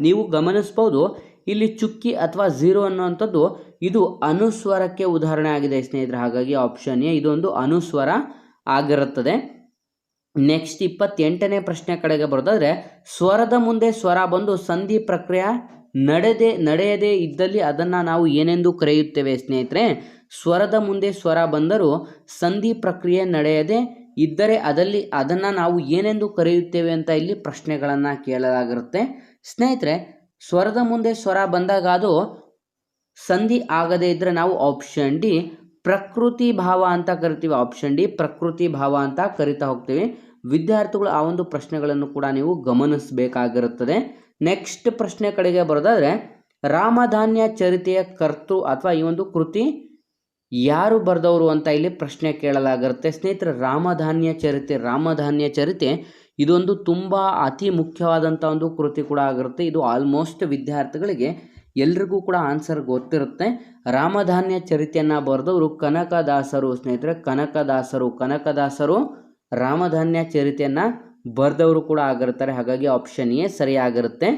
ನೀವು ಗಮನಿಸ್ಬೋದು, ಇಲ್ಲಿ ಚುಕ್ಕಿ ಅಥವಾ ಝೀರೋ ಅನ್ನುವಂಥದ್ದು ಇದು ಅನುಸ್ವರಕ್ಕೆ ಉದಾಹರಣೆ ಆಗಿದೆ ಸ್ನೇಹಿತರೆ. ಹಾಗಾಗಿ ಆಪ್ಷನ್ ಎ ಇದೊಂದು ಅನುಸ್ವರ ಆಗಿರುತ್ತದೆ. ನೆಕ್ಸ್ಟ್ ಇಪ್ಪತ್ತೆಂಟನೇ ಪ್ರಶ್ನೆ ಕಡೆಗೆ ಬರೋದಾದ್ರೆ, ಸ್ವರದ ಮುಂದೆ ಸ್ವರ ಬಂದು ಸಂಧಿ ಪ್ರಕ್ರಿಯೆ ನಡೆದೇ, ನಡೆಯದೇ ಇದ್ದಲ್ಲಿ ಅದನ್ನು ನಾವು ಏನೆಂದು ಕರೆಯುತ್ತೇವೆ ಸ್ನೇಹಿತರೆ? ಸ್ವರದ ಮುಂದೆ ಸ್ವರ ಬಂದರೂ ಸಂಧಿ ಪ್ರಕ್ರಿಯೆ ನಡೆಯದೆ ಇದ್ದರೆ ಅದಲ್ಲಿ ಅದನ್ನು ನಾವು ಏನೆಂದು ಕರೆಯುತ್ತೇವೆ ಅಂತ ಇಲ್ಲಿ ಪ್ರಶ್ನೆಗಳನ್ನು ಕೇಳಲಾಗಿರುತ್ತೆ. ಸ್ನೇಹಿತರೆ, ಸ್ವರದ ಮುಂದೆ ಸ್ವರ ಬಂದಾಗ ಅದು ಸಂಧಿ ಆಗದೇ ಇದ್ದರೆ ನಾವು ಆಪ್ಷನ್ ಡಿ ಪ್ರಕೃತಿ ಭಾವ ಅಂತ ಕರಿತೀವಿ. ಆಪ್ಷನ್ ಡಿ ಪ್ರಕೃತಿ ಭಾವ ಅಂತ ಕರಿತಾ ಹೋಗ್ತೀವಿ. ವಿದ್ಯಾರ್ಥಿಗಳು ಆ ಒಂದು ಪ್ರಶ್ನೆಗಳನ್ನು ಕೂಡ ನೀವು ಗಮನಿಸಬೇಕಾಗಿರುತ್ತದೆ. ನೆಕ್ಸ್ಟ್ ಪ್ರಶ್ನೆ ಕಡೆಗೆ ಬರೋದಾದರೆ, ರಾಮಧಾನ್ಯ ಚರಿತೆಯ ಕರ್ತು ಅಥವಾ ಈ ಒಂದು ಕೃತಿ ಯಾರು ಬರೆದವರು ಅಂತ ಇಲ್ಲಿ ಪ್ರಶ್ನೆ ಕೇಳಲಾಗಿರುತ್ತೆ ಸ್ನೇಹಿತರೆ, ರಾಮಧಾನ್ಯ ಚರಿತೆ ರಾಮಧಾನ್ಯ ಚರಿತೆ, ಇದೊಂದು ತುಂಬ ಅತಿ ಮುಖ್ಯವಾದಂಥ ಒಂದು ಕೃತಿ ಕೂಡ ಆಗಿರುತ್ತೆ. ಇದು ಆಲ್ಮೋಸ್ಟ್ ವಿದ್ಯಾರ್ಥಿಗಳಿಗೆ ಎಲ್ರಿಗೂ ಕೂಡ ಆನ್ಸರ್ ಗೊತ್ತಿರುತ್ತೆ. ರಾಮಧಾನ್ಯ ಚರಿತೆಯನ್ನು ಬರೆದವರು ಕನಕದಾಸರು. ಸ್ನೇಹಿತರೆ, ಕನಕದಾಸರು ಕನಕದಾಸರು ರಾಮಧಾನ್ಯ ಚರಿತೆಯನ್ನು ಬರೆದವರು ಕೂಡ ಆಗಿರ್ತಾರೆ. ಹಾಗಾಗಿ ಆಪ್ಷನ್ ಎ ಸರಿಯಾಗಿರುತ್ತೆ.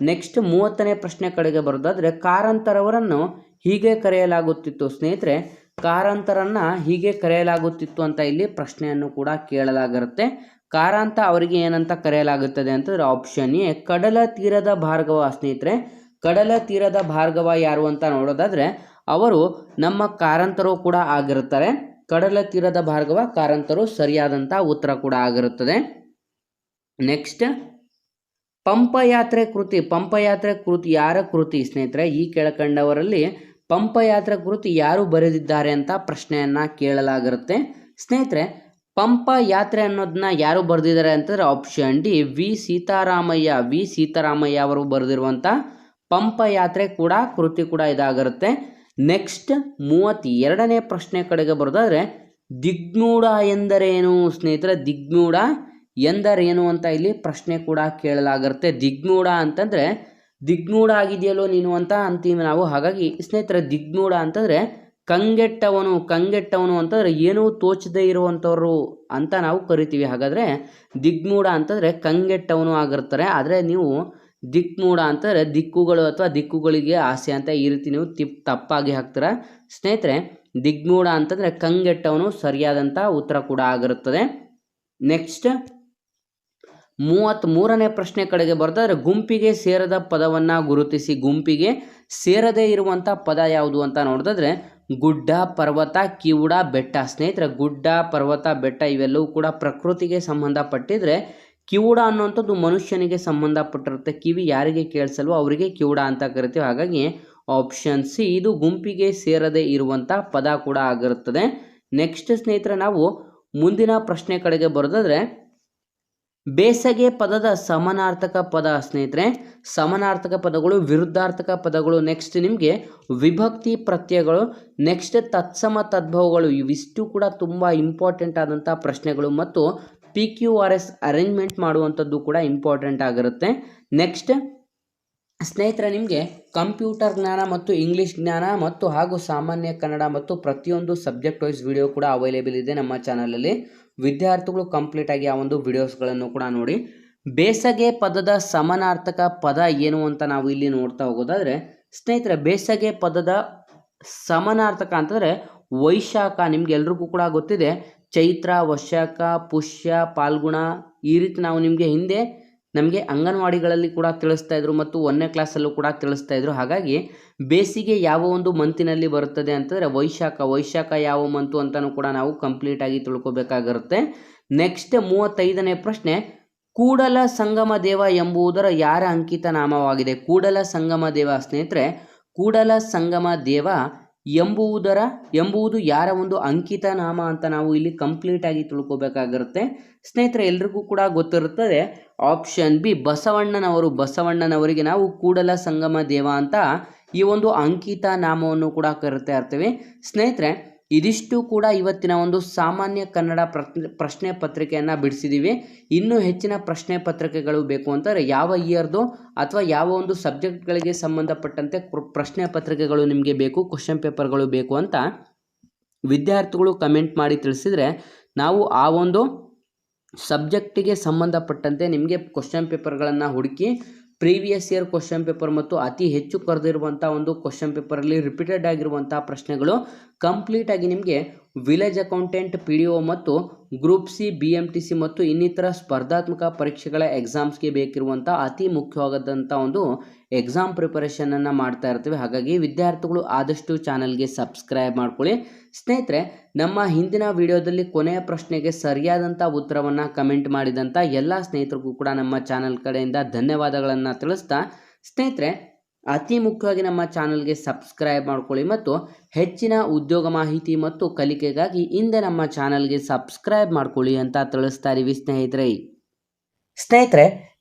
ನೆಕ್ಸ್ಟ್ ಮೂವತ್ತನೇ ಪ್ರಶ್ನೆ ಕಡೆಗೆ ಬರೋದಾದರೆ ಕಾರಂತರವರನ್ನು ಹೀಗೆ ಕರೆಯಲಾಗುತ್ತಿತ್ತು. ಸ್ನೇಹಿತರೆ, ಕಾರಂತರನ್ನ ಹೀಗೆ ಕರೆಯಲಾಗುತ್ತಿತ್ತು ಅಂತ ಇಲ್ಲಿ ಪ್ರಶ್ನೆಯನ್ನು ಕೂಡ ಕೇಳಲಾಗಿರುತ್ತೆ. ಕಾರಂತ ಅವರಿಗೆ ಏನಂತ ಕರೆಯಲಾಗುತ್ತದೆ ಅಂತಂದರೆ ಆಪ್ಷನ್ ಎ ಕಡಲ ತೀರದ ಭಾರ್ಗವ. ಸ್ನೇಹಿತರೆ, ಕಡಲ ತೀರದ ಭಾರ್ಗವ ಯಾರು ಅಂತ ನೋಡೋದಾದರೆ ಅವರು ನಮ್ಮ ಕಾರಂತರು ಕೂಡ ಆಗಿರುತ್ತಾರೆ ಕಡಲ ತೀರದ ಭಾರ್ಗವ ಕಾರಂತರು ಸರಿಯಾದಂಥ ಉತ್ತರ ಕೂಡ ಆಗಿರುತ್ತದೆ. ನೆಕ್ಸ್ಟ್ ಪಂಪಯಾತ್ರೆ ಕೃತಿ. ಪಂಪಯಾತ್ರೆ ಕೃತಿ ಯಾರ ಕೃತಿ ಸ್ನೇಹಿತರೆ? ಈ ಕೆಳಕಂಡವರಲ್ಲಿ ಪಂಪಯಾತ್ರೆ ಕೃತಿ ಯಾರು ಬರೆದಿದ್ದಾರೆ ಅಂತ ಪ್ರಶ್ನೆಯನ್ನ ಕೇಳಲಾಗಿರುತ್ತೆ. ಸ್ನೇಹಿತರೆ ಪಂಪ ಯಾತ್ರೆ ಅನ್ನೋದನ್ನ ಯಾರು ಬರೆದಿದ್ದಾರೆ ಅಂತಂದ್ರೆ option D V Seetharamaiah. V Seetharamaiah ಅವರು ಬರೆದಿರುವಂಥ ಪಂಪ ಯಾತ್ರೆ ಕೂಡ ಕೃತಿ ಕೂಡ ಇದಾಗಿರುತ್ತೆ. ನೆಕ್ಸ್ಟ್ ಮೂವತ್ತೆರಡನೇ ಪ್ರಶ್ನೆ ಕಡೆಗೆ ಬರೋದಾದರೆ ದಿಗ್ನೂಡ ಎಂದರೇನು ಸ್ನೇಹಿತರೆ? ದಿಗ್ಮೂಢ ಎಂದರೇನು ಅಂತ ಇಲ್ಲಿ ಪ್ರಶ್ನೆ ಕೂಡ ಕೇಳಲಾಗಿರುತ್ತೆ ದಿಗ್ಮೂಢ ಅಂತಂದರೆ ದಿಗ್ಮೂಢ ಆಗಿದೆಯಲ್ಲೋ ನೀನು ಅಂತ ಅಂತೀವಿ ನಾವು. ಹಾಗಾಗಿ ಸ್ನೇಹಿತರೆ ದಿಗ್ಮೂಢ ಅಂತಂದರೆ ಕಂಗೆಟ್ಟವನು ಕಂಗೆಟ್ಟವನು ಅಂತಂದರೆ ಏನೂ ತೋಚದೇ ಇರುವಂಥವ್ರು ಅಂತ ನಾವು ಕರಿತೀವಿ. ಹಾಗಾದರೆ ದಿಗ್ಮೂಢ ಅಂತಂದರೆ ಕಂಗೆಟ್ಟವನು ಆಗಿರ್ತಾರೆ. ಆದರೆ ನೀವು ದಿಕ್ಮೂಢ ಅಂತಂದರೆ ದಿಕ್ಕುಗಳು ಅಥವಾ ದಿಕ್ಕುಗಳಿಗೆ ಆಸೆ ಅಂತ ಈ ರೀತಿ ನೀವು ತಿಪ್ ತಪ್ಪಾಗಿ ಹಾಕ್ತೀರ. ಸ್ನೇಹಿತರೆ ದಿಗ್ಮೂಢ ಅಂತಂದರೆ ಕಂಗೆಟ್ಟವನು ಸರಿಯಾದಂಥ ಉತ್ತರ ಕೂಡ ಆಗಿರುತ್ತದೆ. ನೆಕ್ಸ್ಟ್ ಮೂವತ್ತ್ ಮೂರನೇ ಪ್ರಶ್ನೆ ಕಡೆಗೆ ಬರೆದಾದ್ರೆ ಗುಂಪಿಗೆ ಸೇರದ ಪದವನ್ನು ಗುರುತಿಸಿ ಗುಂಪಿಗೆ ಸೇರದೇ ಇರುವಂಥ ಪದ ಯಾವುದು ಅಂತ ನೋಡಿದ್ರೆ ಗುಡ್ಡ, ಪರ್ವತ, ಕಿವುಡ, ಬೆಟ್ಟ. ಸ್ನೇಹಿತರೆ, ಗುಡ್ಡ, ಪರ್ವತ, ಬೆಟ್ಟ ಇವೆಲ್ಲವೂ ಕೂಡ ಪ್ರಕೃತಿಗೆ ಸಂಬಂಧಪಟ್ಟಿದ್ರೆ ಕಿವುಡ ಅನ್ನುವಂಥದ್ದು ಮನುಷ್ಯನಿಗೆ ಸಂಬಂಧಪಟ್ಟಿರುತ್ತೆ. ಕಿವಿ ಯಾರಿಗೆ ಕೇಳಿಸಲ್ವೋ ಅವರಿಗೆ ಕಿವುಡ ಅಂತ ಕರಿತೀವಿ. ಹಾಗಾಗಿ ಆಪ್ಷನ್ ಸಿ ಇದು ಗುಂಪಿಗೆ ಸೇರದೇ ಇರುವಂಥ ಪದ ಕೂಡ ಆಗಿರುತ್ತದೆ. ನೆಕ್ಸ್ಟ್ ಸ್ನೇಹಿತರೆ, ನಾವು ಮುಂದಿನ ಪ್ರಶ್ನೆ ಕಡೆಗೆ ಬರೋದಾದ್ರೆ ಬೇಸಗೆ ಪದದ ಸಮಾನಾರ್ಥಕ ಪದ ಸ್ನೇಹಿತರೆ, ಸಮಾನಾರ್ಥಕ ಪದಗಳು ವಿರುದ್ಧಾರ್ಥಕ ಪದಗಳು. ನೆಕ್ಸ್ಟ್ ನಿಮಗೆ ವಿಭಕ್ತಿ ಪ್ರತ್ಯಯಗಳು. ನೆಕ್ಸ್ಟ್ ತತ್ಸಮ ತದ್ಭವಗಳು. ಇವಿಷ್ಟು ಕೂಡ ತುಂಬ ಇಂಪಾರ್ಟೆಂಟ್ ಆದಂಥ ಪ್ರಶ್ನೆಗಳು ಮತ್ತು P Q R S arrangement ಮಾಡುವಂಥದ್ದು ಕೂಡ ಇಂಪಾರ್ಟೆಂಟ್ ಆಗಿರುತ್ತೆ. ನೆಕ್ಸ್ಟ್ ಸ್ನೇಹಿತರೆ, ನಿಮಗೆ ಕಂಪ್ಯೂಟರ್ ಜ್ಞಾನ ಮತ್ತು ಇಂಗ್ಲೀಷ್ ಜ್ಞಾನ ಮತ್ತು ಹಾಗೂ ಸಾಮಾನ್ಯ ಕನ್ನಡ ಮತ್ತು ಪ್ರತಿಯೊಂದು ಸಬ್ಜೆಕ್ಟ್ ವೈಸ್ ವಿಡಿಯೋ ಕೂಡ ಅವೈಲೇಬಲ್ ಇದೆ ನಮ್ಮ ಚಾನಲಲ್ಲಿ ವಿದ್ಯಾರ್ಥಿಗಳು ಕಂಪ್ಲೀಟ್ ಆಗಿ ಆ ಒಂದು ವಿಡಿಯೋಸ್ಗಳನ್ನು ಕೂಡ ನೋಡಿ. ಬೇಸಗೆ ಪದದ ಸಮಾನಾರ್ಥಕ ಪದ ಏನು ಅಂತ ನಾವು ಇಲ್ಲಿ ನೋಡ್ತಾ ಹೋಗೋದಾದರೆ, ಸ್ನೇಹಿತರೆ, ಬೇಸಗೆ ಪದದ ಸಮಾನಾರ್ಥಕ ಅಂತಂದರೆ ವೈಶಾಖ ನಿಮ್ಗೆ ಎಲ್ರಿಗೂ ಕೂಡ ಗೊತ್ತಿದೆ. ಚೈತ್ರ ವೈಶಾಖ ಪುಷ್ಯ, ಪಾಲ್ಗುಣ ಈ ರೀತಿ ನಾವು ನಿಮಗೆ ಹಿಂದೆ ನಮಗೆ ಅಂಗನವಾಡಿಗಳಲ್ಲಿ ಕೂಡ ತಿಳಿಸ್ತಾ ಇದ್ರು ಮತ್ತು ಒಂದನೇ ಕ್ಲಾಸಲ್ಲೂ ಕೂಡ ತಿಳಿಸ್ತಾ ಇದ್ರು. ಹಾಗಾಗಿ ಬೇಸಿಗೆ ಯಾವ ಒಂದು ಮಂತಿನಲ್ಲಿ ಬರುತ್ತದೆ ಅಂತಂದರೆ ವೈಶಾಖ ವೈಶಾಖ ಯಾವ ಮಂತು ಅಂತಲೂ ಕೂಡ ನಾವು ಕಂಪ್ಲೀಟಾಗಿ ತಿಳ್ಕೊಬೇಕಾಗಿರುತ್ತೆ. ನೆಕ್ಸ್ಟ್ ಮೂವತ್ತೈದನೇ ಪ್ರಶ್ನೆ, ಕೂಡಲ ಸಂಗಮ ದೇವ ಎಂಬುದರ ಯಾರ ಅಂಕಿತ ನಾಮವಾಗಿದೆ? ಕೂಡಲ ಸಂಗಮ ದೇವ ಸ್ನೇಹಿತರೆ, ಕೂಡಲ ಸಂಗಮ ದೇವ ಎಂಬುವುದರ, ಎಂಬುವುದು ಯಾರ ಒಂದು ಅಂಕಿತ ನಾಮ ಅಂತ ನಾವು ಇಲ್ಲಿ ಕಂಪ್ಲೀಟಾಗಿ ತಿಳ್ಕೊಬೇಕಾಗಿರುತ್ತೆ. ಸ್ನೇಹಿತರೆ, ಎಲ್ರಿಗೂ ಕೂಡ ಗೊತ್ತಿರುತ್ತದೆ ಆಪ್ಷನ್ ಬಿ, ಬಸವಣ್ಣನವರು. ಬಸವಣ್ಣನವರಿಗೆ ನಾವು ಕೂಡಲ ಸಂಗಮ ದೇವ ಅಂತ ಈ ಒಂದು ಅಂಕಿತ ನಾಮವನ್ನು ಕೂಡ ಕರಿತಾ ಇರ್ತೇವೆ. ಸ್ನೇಹಿತರೆ, ಇದಿಷ್ಟು ಕೂಡ ಇವತ್ತಿನ ಒಂದು ಸಾಮಾನ್ಯ ಕನ್ನಡ ಪ್ರಶ್ನೆ ಪತ್ರಿಕೆಯನ್ನು ಬಿಡಿಸಿದ್ದೀವಿ ಇನ್ನೂ ಹೆಚ್ಚಿನ ಪ್ರಶ್ನೆ ಪತ್ರಿಕೆಗಳು ಬೇಕು ಅಂತಂದರೆ ಯಾವ ಇಯರ್ದು ಅಥವಾ ಯಾವ ಒಂದು ಸಬ್ಜೆಕ್ಟ್ಗಳಿಗೆ ಸಂಬಂಧಪಟ್ಟಂತೆ ಪ್ರ- ಪ್ರಶ್ನೆ ಪತ್ರಿಕೆಗಳು ನಿಮಗೆ ಬೇಕು ಕ್ವಶನ್ ಪೇಪರ್ಗಳು ಬೇಕು ಅಂತ ವಿದ್ಯಾರ್ಥಿಗಳು ಕಮೆಂಟ್ ಮಾಡಿ ತಿಳಿಸಿದರೆ ನಾವು ಆ ಒಂದು ಸಬ್ಜೆಕ್ಟಿಗೆ ಸಂಬಂಧಪಟ್ಟಂತೆ ನಿಮಗೆ ಕ್ವಶನ್ ಪೇಪರ್ಗಳನ್ನು ಹುಡುಕಿ, ಪ್ರೀವಿಯಸ್ ಇಯರ್ ಕ್ವಶನ್ ಪೇಪರ್ ಮತ್ತು ಅತಿ ಹೆಚ್ಚು ಕರೆದಿರುವಂಥ ಒಂದು ಕ್ವಶನ್ ಪೇಪರಲ್ಲಿ ರಿಪೀಟೆಡ್ ಆಗಿರುವಂಥ ಪ್ರಶ್ನೆಗಳು ಕಂಪ್ಲೀಟಾಗಿ ನಿಮಗೆ village accountant, P D O ಮತ್ತು group C, B M T C ಮತ್ತು ಇನ್ನಿತರ ಸ್ಪರ್ಧಾತ್ಮಕ ಪರೀಕ್ಷೆಗಳ ಎಕ್ಸಾಮ್ಸ್ಗೆ ಬೇಕಿರುವಂಥ ಅತಿ ಮುಖ್ಯವಾದಂಥ ಒಂದು ಎಕ್ಸಾಮ್ ಪ್ರಿಪರೇಷನನ್ನು ಮಾಡ್ತಾ ಇರ್ತೀವಿ. ಹಾಗಾಗಿ ವಿದ್ಯಾರ್ಥಿಗಳು ಆದಷ್ಟು ಚಾನಲ್ಗೆ ಸಬ್ಸ್ಕ್ರೈಬ್ ಮಾಡ್ಕೊಳ್ಳಿ. ಸ್ನೇಹಿತರೆ, ನಮ್ಮ ಹಿಂದಿನ ವಿಡಿಯೋದಲ್ಲಿ ಕೊನೆಯ ಪ್ರಶ್ನೆಗೆ ಸರಿಯಾದಂಥ ಉತ್ತರವನ್ನು ಕಮೆಂಟ್ ಮಾಡಿದಂಥ ಎಲ್ಲ ಸ್ನೇಹಿತರಿಗೂ ಕೂಡ ನಮ್ಮ ಚಾನಲ್ ಕಡೆಯಿಂದ ಧನ್ಯವಾದಗಳನ್ನು ತಿಳಿಸ್ತಾ, ಸ್ನೇಹಿತರೆ, ಅತಿ ಮುಖ್ಯವಾಗಿ ನಮ್ಮ ಚಾನಲ್ಗೆ ಸಬ್ಸ್ಕ್ರೈಬ್ ಮಾಡ್ಕೊಳ್ಳಿ ಮತ್ತು ಹೆಚ್ಚಿನ ಉದ್ಯೋಗ ಮಾಹಿತಿ ಮತ್ತು ಕಲಿಕೆಗಾಗಿ ಹಿಂದೆ ನಮ್ಮ ಚಾನಲ್ಗೆ ಸಬ್ಸ್ಕ್ರೈಬ್ ಮಾಡ್ಕೊಳ್ಳಿ ಅಂತ ತಿಳಿಸ್ತಾ ಇದೀವಿ ಸ್ನೇಹಿತರೆ. ಸ್ನೇಹಿತರೆ